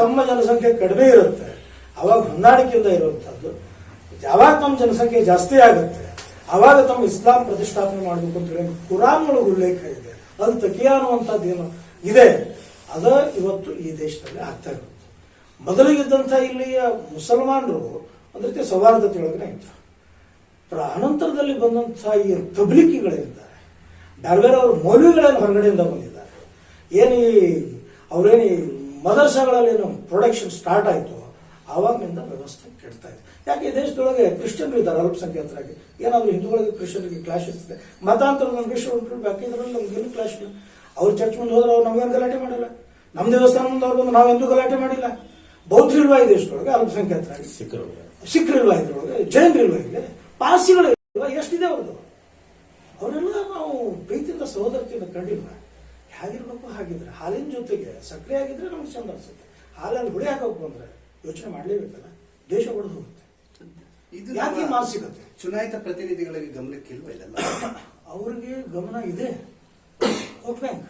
ತಮ್ಮ ಜನಸಂಖ್ಯೆ ಕಡಿಮೆ ಇರುತ್ತೆ. ಅವಾಗ ಹೊಂದಾಣಿಕೆಯಿಂದ ಇರುವಂಥದ್ದು ಯಾವಾಗ ತಮ್ಮ ಜನಸಂಖ್ಯೆ ಜಾಸ್ತಿ ಆಗುತ್ತೆ, ಅವಾಗ ತಮ್ಮ ಇಸ್ಲಾಂ ಪ್ರತಿಷ್ಠಾಪನೆ ಮಾಡಬೇಕು ಅಂತ ಹೇಳಿ ಕುರಾನ್ ಒಳಗೆ ಉಲ್ಲೇಖ ಇದೆ. ಅದು ತಕಿಯಾ ಅನ್ನುವಂಥದ್ದು ಏನು? ಇದೆ. ಅದ ಇವತ್ತು ಈ ದೇಶದಲ್ಲಿ ಆಗ್ತಾ ಇರುತ್ತೆ. ಮೊದಲಿಗಿದ್ದಂಥ ಇಲ್ಲಿಯ ಮುಸಲ್ಮಾನರು ಒಂದು ರೀತಿ ಸೌಹಾರ್ದತೆಯೊಳಗನೆ ಇತ್ತು ಅನಂತರದಲ್ಲಿ ಬಂದಂಥ ಈ ತಬ್ಲಿಕಿಗಳಿದ್ದಾರೆ. ಬೇರೆ ಬೇರೆ ಅವ್ರ ಮೌಲ್ಯಗಳೇನು ಹೊರಗಡೆಯಿಂದ ಬಂದಿದ್ದಾರೆ. ಏನು ಈ, ಅವರೇನು ಮದರ್ಸಗಳಲ್ಲಿ ನಮ್ಮ ಪ್ರೊಡಕ್ಷನ್ ಸ್ಟಾರ್ಟ್ ಆಯಿತು ಆವಾಗಿನಿಂದ ವ್ಯವಸ್ಥೆ ಕೆಡ್ತಾ ಇದೆ. ಯಾಕೆ ಈ ದೇಶದೊಳಗೆ ಕ್ರಿಶ್ಚಿಯನ್ರು ಇದ್ದಾರೆ ಅಲ್ಪಸಂಖ್ಯಾತರಾಗಿ ಏನಾದರೂ ಹಿಂದೂಗಳಿಗೆ ಕ್ರಿಶ್ಚಿಯನ್ರಿಗೆ ಕ್ಲಾಶ್ ಇರ್ತದೆ. ಮತಾಂತರ ನಮ್ಮ ವಿಶ್ವ ಉಂಟು ಬಾಕಿದ್ರಲ್ಲಿ ನಮ್ಗೇನು ಕ್ಲಾಶ್ ಇಲ್ಲ. ಅವ್ರ ಚರ್ಚ್ ಮುಂದೆ ಹೋದ್ರೆ ಅವ್ರು ನಮ್ಗೇನು ಗಲಾಟೆ ಮಾಡಿಲ್ಲ. ನಮ್ಮ ದೇವಸ್ಥಾನ ಮುಂದೆ ಅವ್ರು ಬಂದು ನಾವೆಂದೂ ಗಲಾಟೆ ಮಾಡಿಲ್ಲ. ಬೌದ್ಧರಿಲ್ವಾ ಈ ದೇಶದೊಳಗೆ ಅಲ್ಪಸಂಖ್ಯಾತರಾಗಿ ಸಿಖರು ಸಿಖ್ರಿಲ್ವಾ ಇದ್ರೊಳಗೆ ಜೈನರಿಲ್ವಾ ಇಲ್ಲಿ ಪಾರ್ಸಿಗಳು ಇಲ್ವಾ ಎಷ್ಟಿದೆ ಅವ್ರದ್ದು? ಅವರೆಲ್ಲ ನಾವು ಪ್ರೀತಿಯಿಂದ ಸಹೋದರತೆಯಿಂದ ಕಂಡಿಲ್ಲ. ಹೇಗಿರ್ಬೇಕು ಹಾಗಿದ್ರೆ ಹಾಲಿನ ಜೊತೆಗೆ ಸಕ್ಕರೆ ಆಗಿದ್ರೆ ನಮ್ಗೆ ಚಂದ ಅನ್ಸುತ್ತೆ. ಹಾಲಲ್ಲಿ ಹುಳಿ ಹಾಕೋಕೆ ಬಂದ್ರೆ ಯೋಚನೆ ಮಾಡಲೇಬೇಕಲ್ಲ? ದೇಶ ಒಡೆದು ಹೋಗುತ್ತೆ. ಇದು ಯಾಕೆ ಮಾನಸಿಕತೆ? ಚುನಾಯಿತ ಪ್ರತಿನಿಧಿಗಳಿಗೆ ಗಮನಕ್ಕೆ ಇಲ್ವಾ ಇಲ್ಲ ಅವ್ರಿಗೆ ಗಮನ ಇದೆ. ವೋಟ್ ಬ್ಯಾಂಕ್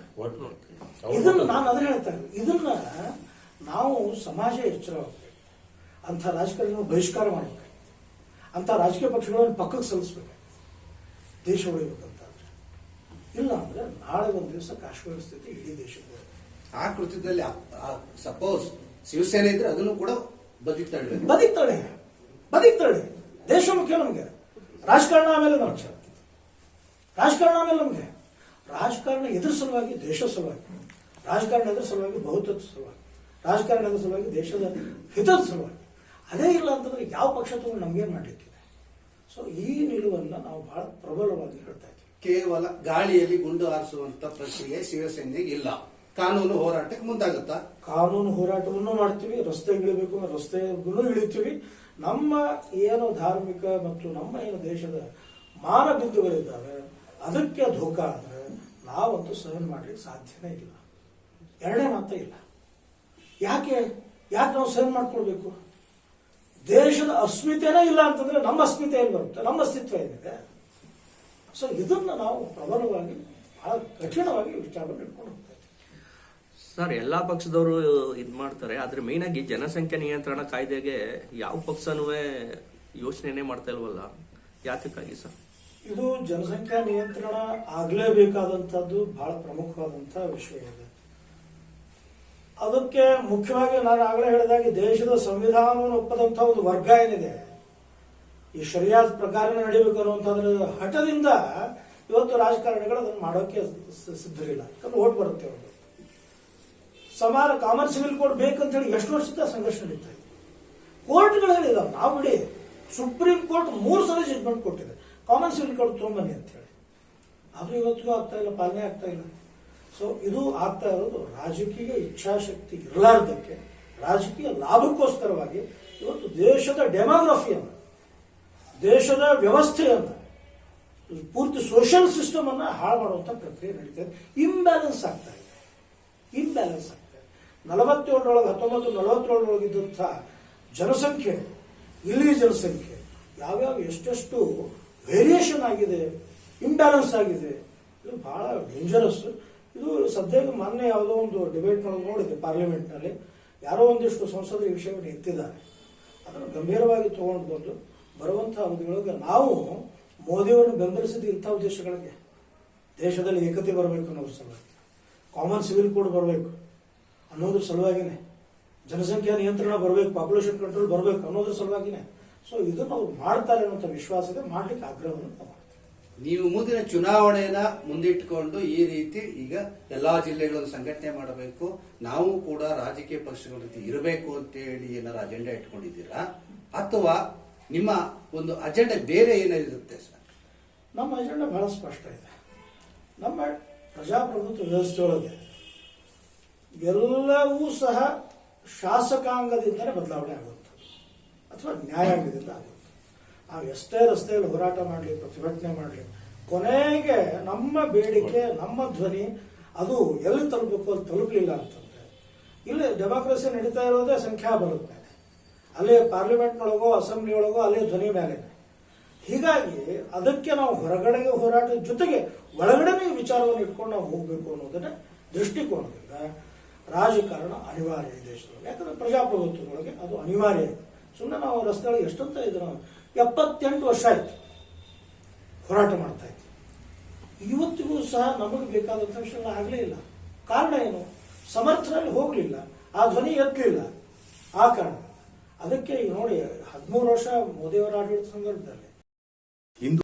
ಇದನ್ನ ನಾನು ಅದ್ರ ಹೇಳ್ತಾ ಇದನ್ನ ನಾವು ಸಮಾಜ ಎಚ್ಚರವಾಗಬೇಕು ಅಂಥ ರಾಜಕಾರಣಿಗಳು ಬಹಿಷ್ಕಾರ ಮಾಡಬೇಕು. ಅಂಥ ರಾಜಕೀಯ ಪಕ್ಷಗಳನ್ನು ಪಕ್ಕಕ್ಕೆ ಸಲ್ಲಿಸ್ಬೇಕು. ದೇಶ ಉಳಿಬೇಕಂತಂದ್ರೆ ಇಲ್ಲ ಅಂದ್ರೆ ನಾಳೆ ಒಂದು ದಿವಸ ಕಾಶ್ಮೀರ ಸ್ಥಿತಿ ಇಡೀ ದೇಶಕ್ಕೆ ಆ ಕೃತ್ಯದಲ್ಲಿ ಸಪೋಸ್ ಶಿವಸೇನೆ ಇದ್ರೆ ಅದನ್ನು ಕೂಡ ಬದುಕ್ತಾಳೆ ಬದುಕ್ತಾಳೆ ತಳ್ಳಿ. ದೇಶ ಮುಖ್ಯ ನಮಗೆ. ರಾಜಕಾರಣ ಆಮೇಲೆ ನಮಗೆ ರಾಜಕಾರಣ ಆಮೇಲೆ ನಮಗೆ. ರಾಜಕಾರಣ ಎದುರ ಸಲುವಾಗಿ ದೇಶ ಸಲುವಾಗಿ. ರಾಜಕಾರಣ ಎದುರ ಸಲುವಾಗಿ ಬಹುತ್ವದ ಸಲುವಾಗಿ. ರಾಜಕಾರಣ ಎದುರ ಸಲುವಾಗಿ ದೇಶದ ಹಿತದ ಸಲುವಾಗಿ. ಅದೇ ಇಲ್ಲ ಅಂತಂದ್ರೆ ಯಾವ ಪಕ್ಷ ತಗೊಂಡು ನಮಗೇನು ಮಾಡಲಿಕ್ಕಿದೆ? ಸೊ ಈ ನಿಲುವನ್ನು ನಾವು ಬಹಳ ಪ್ರಬಲವಾಗಿ ಹೇಳ್ತಾ ಇದ್ದೀವಿ ಕೇವಲ ಗಾಳಿಯಲ್ಲಿ ಗುಂಡು ಹಾರಿಸುವಂತ ಪ್ರಕ್ರಿಯೆ ಶಿವಸೇನೆಗೆ ಇಲ್ಲ. ಕಾನೂನು ಹೋರಾಟಕ್ಕೆ ಮುಂದಾಗುತ್ತಾ? ಕಾನೂನು ಹೋರಾಟವನ್ನು ಮಾಡ್ತೀವಿ, ರಸ್ತೆ ಇಳಿಬೇಕು ರಸ್ತೆಗೂ ಇಳಿತೀವಿ. ನಮ್ಮ ಏನು ಧಾರ್ಮಿಕ ಮತ್ತು ನಮ್ಮ ಏನು ದೇಶದ ಮಾನಬಿಂದುಗಳಿದ್ದಾವೆ ಅದಕ್ಕೆ ಧೋಕ ಆದರೆ ನಾವಂತೂ ಸಹನ ಮಾಡ್ಲಿಕ್ಕೆ ಸಾಧ್ಯನೇ ಇಲ್ಲ. ಎರಡನೇ ಮಾತ್ರ ಇಲ್ಲ. ಯಾಕೆ? ಯಾಕೆ ನಾವು ಸಹನ ಮಾಡ್ಕೊಳ್ಬೇಕು? ದೇಶದ ಅಸ್ಮಿತೆನೇ ಇಲ್ಲ ಅಂತಂದ್ರೆ ನಮ್ಮ ಅಸ್ಮಿತೆ ಏನ್ ಬರುತ್ತೆ, ನಮ್ಮ ಅಸ್ತಿತ್ವ ಏನಿದೆ? ಸೊ ಇದನ್ನ ನಾವು ಪ್ರಬಲವಾಗಿ ಬಹಳ ಕಠಿಣವಾಗಿ ವಿಚಾರವನ್ನು ಇಟ್ಕೊಂಡು ಸರ್ ಎಲ್ಲಾ ಪಕ್ಷದವರು ಇದ್ ಮಾಡ್ತಾರೆ ಆದ್ರೆ ಮೇನ್ ಆಗಿ ಜನಸಂಖ್ಯಾ ನಿಯಂತ್ರಣ ಕಾಯ್ದೆಗೆ ಯಾವ ಪಕ್ಷನೂ ಯೋಚನೆನೇ ಮಾಡ್ತಾ ಇಲ್ವಲ್ಲ? ಯಾತಕ್ಕಾಗಿ ಸರ್? ಇದು ಜನಸಂಖ್ಯಾ ನಿಯಂತ್ರಣ ಆಗಲೇಬೇಕಾದಂಥದ್ದು ಬಹಳ ಪ್ರಮುಖವಾದಂಥ ವಿಷಯ ಇದೆ. ಅದಕ್ಕೆ ಮುಖ್ಯವಾಗಿ ನಾನು ಆಗಲೇ ಹೇಳಿದಾಗೆ ದೇಶದ ಸಂವಿಧಾನವನ್ನು ಒಪ್ಪದಂಥ ಒಂದು ವರ್ಗ ಏನಿದೆ ಈ ಶರಿಯಾದ ಪ್ರಕಾರ ನಡಿಬೇಕು ಅನ್ನುವಂಥದ್ರ ಹಠದಿಂದ ಇವತ್ತು ರಾಜಕಾರಣಿಗಳು ಅದನ್ನು ಮಾಡೋಕೆ ಸಿದ್ಧರಿಲ್ಲ. ಯಾಕಂದ್ರೆ ಓಟ್ ಬರುತ್ತೆ ಅವ್ರಿಗೆ ಸಮಾನ ಕಾಮನ್ ಸಿವಿಲ್ ಕೋರ್ಟ್ ಬೇಕಂತ ಹೇಳಿ ಎಷ್ಟು ವರ್ಷದ ಸಂಘರ್ಷ ನಡೀತಾ ಇದೆ. ಕೋರ್ಟ್ಗಳು ನಾವು ಬಿಡಿ ಸುಪ್ರೀಂ ಕೋರ್ಟ್ ಮೂರು ಸಲ ಜಡ್ಮೆಂಟ್ ಕೊಟ್ಟಿದೆ. ಕಾಮನ್ ಸಿವಿಲ್ ಕೋಡ್ ತೊಗೊಂಬನ್ನಿ ಅಂತ ಹೇಳಿ ಆದ್ರೂ ಇವತ್ತಿಗೂ ಆಗ್ತಾ ಇಲ್ಲ, ಪಾಲನೆ ಆಗ್ತಾ ಇಲ್ಲ. ಸೊ ಇದು ಆಗ್ತಾ ಇರೋದು ರಾಜಕೀಯ ಇಚ್ಛಾಶಕ್ತಿ ಇರಲಾರ್ದಕ್ಕೆ ರಾಜಕೀಯ ಲಾಭಕ್ಕೋಸ್ಕರವಾಗಿ ಇವತ್ತು ದೇಶದ ಡೆಮೋಗ್ರಫಿಯನ್ನು ದೇಶದ ವ್ಯವಸ್ಥೆಯನ್ನು ಪೂರ್ತಿ ಸೋಷಿಯಲ್ ಸಿಸ್ಟಮ್ ಅನ್ನು ಹಾಳು ಮಾಡುವಂತ ಪ್ರಕ್ರಿಯೆ ನಡೀತಾ ಇದೆ. ಇಂಬ್ಯಾಲೆನ್ಸ್ ಆಗ್ತಾ ಇದೆ. ಇಂಬ್ಯಾಲೆನ್ಸ್ ಆಗ್ತಾ ಇದೆ. ನಲವತ್ತೇಳರೊಳಗೆ, ಹತ್ತೊಂಬತ್ತು ನಲವತ್ತೇಳರೊಳಗಿದ್ದಂಥ ಜನಸಂಖ್ಯೆ ಇಲ್ಲಿ ಜನಸಂಖ್ಯೆ, ಯಾವ್ಯಾವ ಎಷ್ಟೆಷ್ಟು ವೇರಿಯೇಷನ್ ಆಗಿದೆ ಇಂಬ್ಯಾಲೆನ್ಸ್ ಆಗಿದೆ, ಇದು ಬಹಳ ಡೇಂಜರಸ್ ಇದು ಸದ್ಯಕ್ಕೆ ಮೊನ್ನೆ ಯಾವುದೋ ಒಂದು ಡಿಬೇಟ್ ನೋಡಿದೆ ಪಾರ್ಲಿಮೆಂಟ್ನಲ್ಲಿ ಯಾರೋ ಒಂದಿಷ್ಟು ಸಂಸದರು ಈ ವಿಷಯವನ್ನು ಎತ್ತಿದ್ದಾರೆ. ಅದನ್ನು ಗಂಭೀರವಾಗಿ ತಗೊಂಡು ಬಂದು ಬರುವಂತಹ ಅವಧಿಗಳೊಳಗೆ ನಾವು ಮೋದಿಯವರನ್ನು ಬೆಂಬಲಿಸಿದ ಇಂಥ ಉದ್ದೇಶಗಳಿಗೆ ದೇಶದಲ್ಲಿ ಏಕತೆ ಬರಬೇಕು ಅನ್ನೋದ್ರ ಸಲುವಾಗಿ ಕಾಮನ್ ಸಿವಿಲ್ ಕೋಡ್ ಬರಬೇಕು ಅನ್ನೋದ್ರ ಸಲುವಾಗಿನೇ, ಜನಸಂಖ್ಯಾ ನಿಯಂತ್ರಣ ಬರಬೇಕು ಪಾಪ್ಯುಲೇಷನ್ ಕಂಟ್ರೋಲ್ ಬರಬೇಕು ಅನ್ನೋದ್ರ ಸಲುವಾಗಿನೇ. ಸೊ ಇದನ್ನು ಅವ್ರು ಮಾಡ್ತಾರೆ ಅನ್ನೋಂಥ ವಿಶ್ವಾಸ ಇದೆ, ಮಾಡ್ಲಿಕ್ಕೆ ಆಗ್ರಹವನ್ನು ನಾವು ನೀವು ಮುಂದಿನ ಚುನಾವಣೆಯನ್ನ ಮುಂದಿಟ್ಟುಕೊಂಡು ಈ ರೀತಿ ಈಗ ಎಲ್ಲಾ ಜಿಲ್ಲೆಗಳನ್ನು ಸಂಘಟನೆ ಮಾಡಬೇಕು, ನಾವು ಕೂಡ ರಾಜಕೀಯ ಪಕ್ಷಗಳ ರೀತಿ ಇರಬೇಕು ಅಂತೇಳಿ ಏನಾರ ಅಜೆಂಡಾ ಇಟ್ಕೊಂಡಿದ್ದೀರಾ? ಅಥವಾ ನಿಮ್ಮ ಒಂದು ಅಜೆಂಡಾ ಬೇರೆ ಏನಿರುತ್ತೆ ಸರ್? ನಮ್ಮ ಅಜೆಂಡ ಬಹಳ ಸ್ಪಷ್ಟ ಇದೆ. ನಮ್ಮ ಪ್ರಜಾಪ್ರಭುತ್ವ ವ್ಯವಸ್ಥೆಯೊಳಗೆ ಎಲ್ಲವೂ ಸಹ ಶಾಸಕಾಂಗದಿಂದಲೇ ಬದಲಾವಣೆ ಆಗುತ್ತೆ ಅಥವಾ ನ್ಯಾಯಾಂಗದಿಂದ ಆಗುತ್ತೆ ನಾವು ಎಷ್ಟೇ ರಸ್ತೆಯಲ್ಲಿ ಹೋರಾಟ ಮಾಡಲಿ, ಪ್ರತಿಭಟನೆ ಮಾಡಲಿ, ಕೊನೆಗೆ ನಮ್ಮ ಬೇಡಿಕೆ, ನಮ್ಮ ಧ್ವನಿ, ಅದು ಎಲ್ಲಿ ತಲುಪಬೇಕು, ಅಲ್ಲಿ ತಲುಪಲಿಲ್ಲ ಅಂತಂದರೆ, ಇಲ್ಲಿ ಡೆಮಾಕ್ರಸಿ ನಡೀತಾ ಇರೋದೇ ಸಂಖ್ಯಾ ಮೇಲೆ ಅಲ್ಲೇ ಪಾರ್ಲಿಮೆಂಟ್ನೊಳಗೋ, ಅಸೆಂಬ್ಲಿಯೊಳಗೋ, ಅಲ್ಲೇ ಧ್ವನಿ ಮೇಲೆ ಹೀಗಾಗಿ ಅದಕ್ಕೆ ನಾವು ಹೊರಗಡೆಗೆ ಹೋರಾಟದ ಜೊತೆಗೆ ಒಳಗಡೆನೇ ವಿಚಾರವನ್ನು ಇಟ್ಕೊಂಡು ನಾವು ಹೋಗಬೇಕು ಅನ್ನೋದನ್ನ ದೃಷ್ಟಿಕೋನದಿಂದ ರಾಜಕಾರಣ ಅನಿವಾರ್ಯ ಈ ದೇಶದೊಳಗೆ ಯಾಕಂದ್ರೆ ಪ್ರಜಾಪ್ರಭುತ್ವದೊಳಗೆ ಅದು ಅನಿವಾರ್ಯ ಇದೆ. ಸುಮ್ಮನೆ ನಾವು ರಸ್ತೆಗಳು ಎಷ್ಟಂತ ಇದ್ರು ಎಪ್ಪತ್ತೆಂಟು ವರ್ಷ ಆಯ್ತು ಹೋರಾಟ ಮಾಡ್ತಾ ಇತ್ತು ಇವತ್ತಿಗೂ ಸಹ ನಮಗೆ ಬೇಕಾದಂಥ ವಿಷಯಗಳು ಆಗಲೇ ಇಲ್ಲ. ಕಾರಣ ಏನು? ಸಮರ್ಥನಲ್ಲಿ ಹೋಗಲಿಲ್ಲ. ಆ ಧ್ವನಿ ಎತ್ತಲಿಲ್ಲ. ಆ ಕಾರಣ. ಅದಕ್ಕೆ ನೋಡಿ ಹದಿಮೂರು ವರ್ಷ ಮೋದಿಯವರ ಆಡಳಿತ ಸಂದರ್ಭದಲ್ಲಿ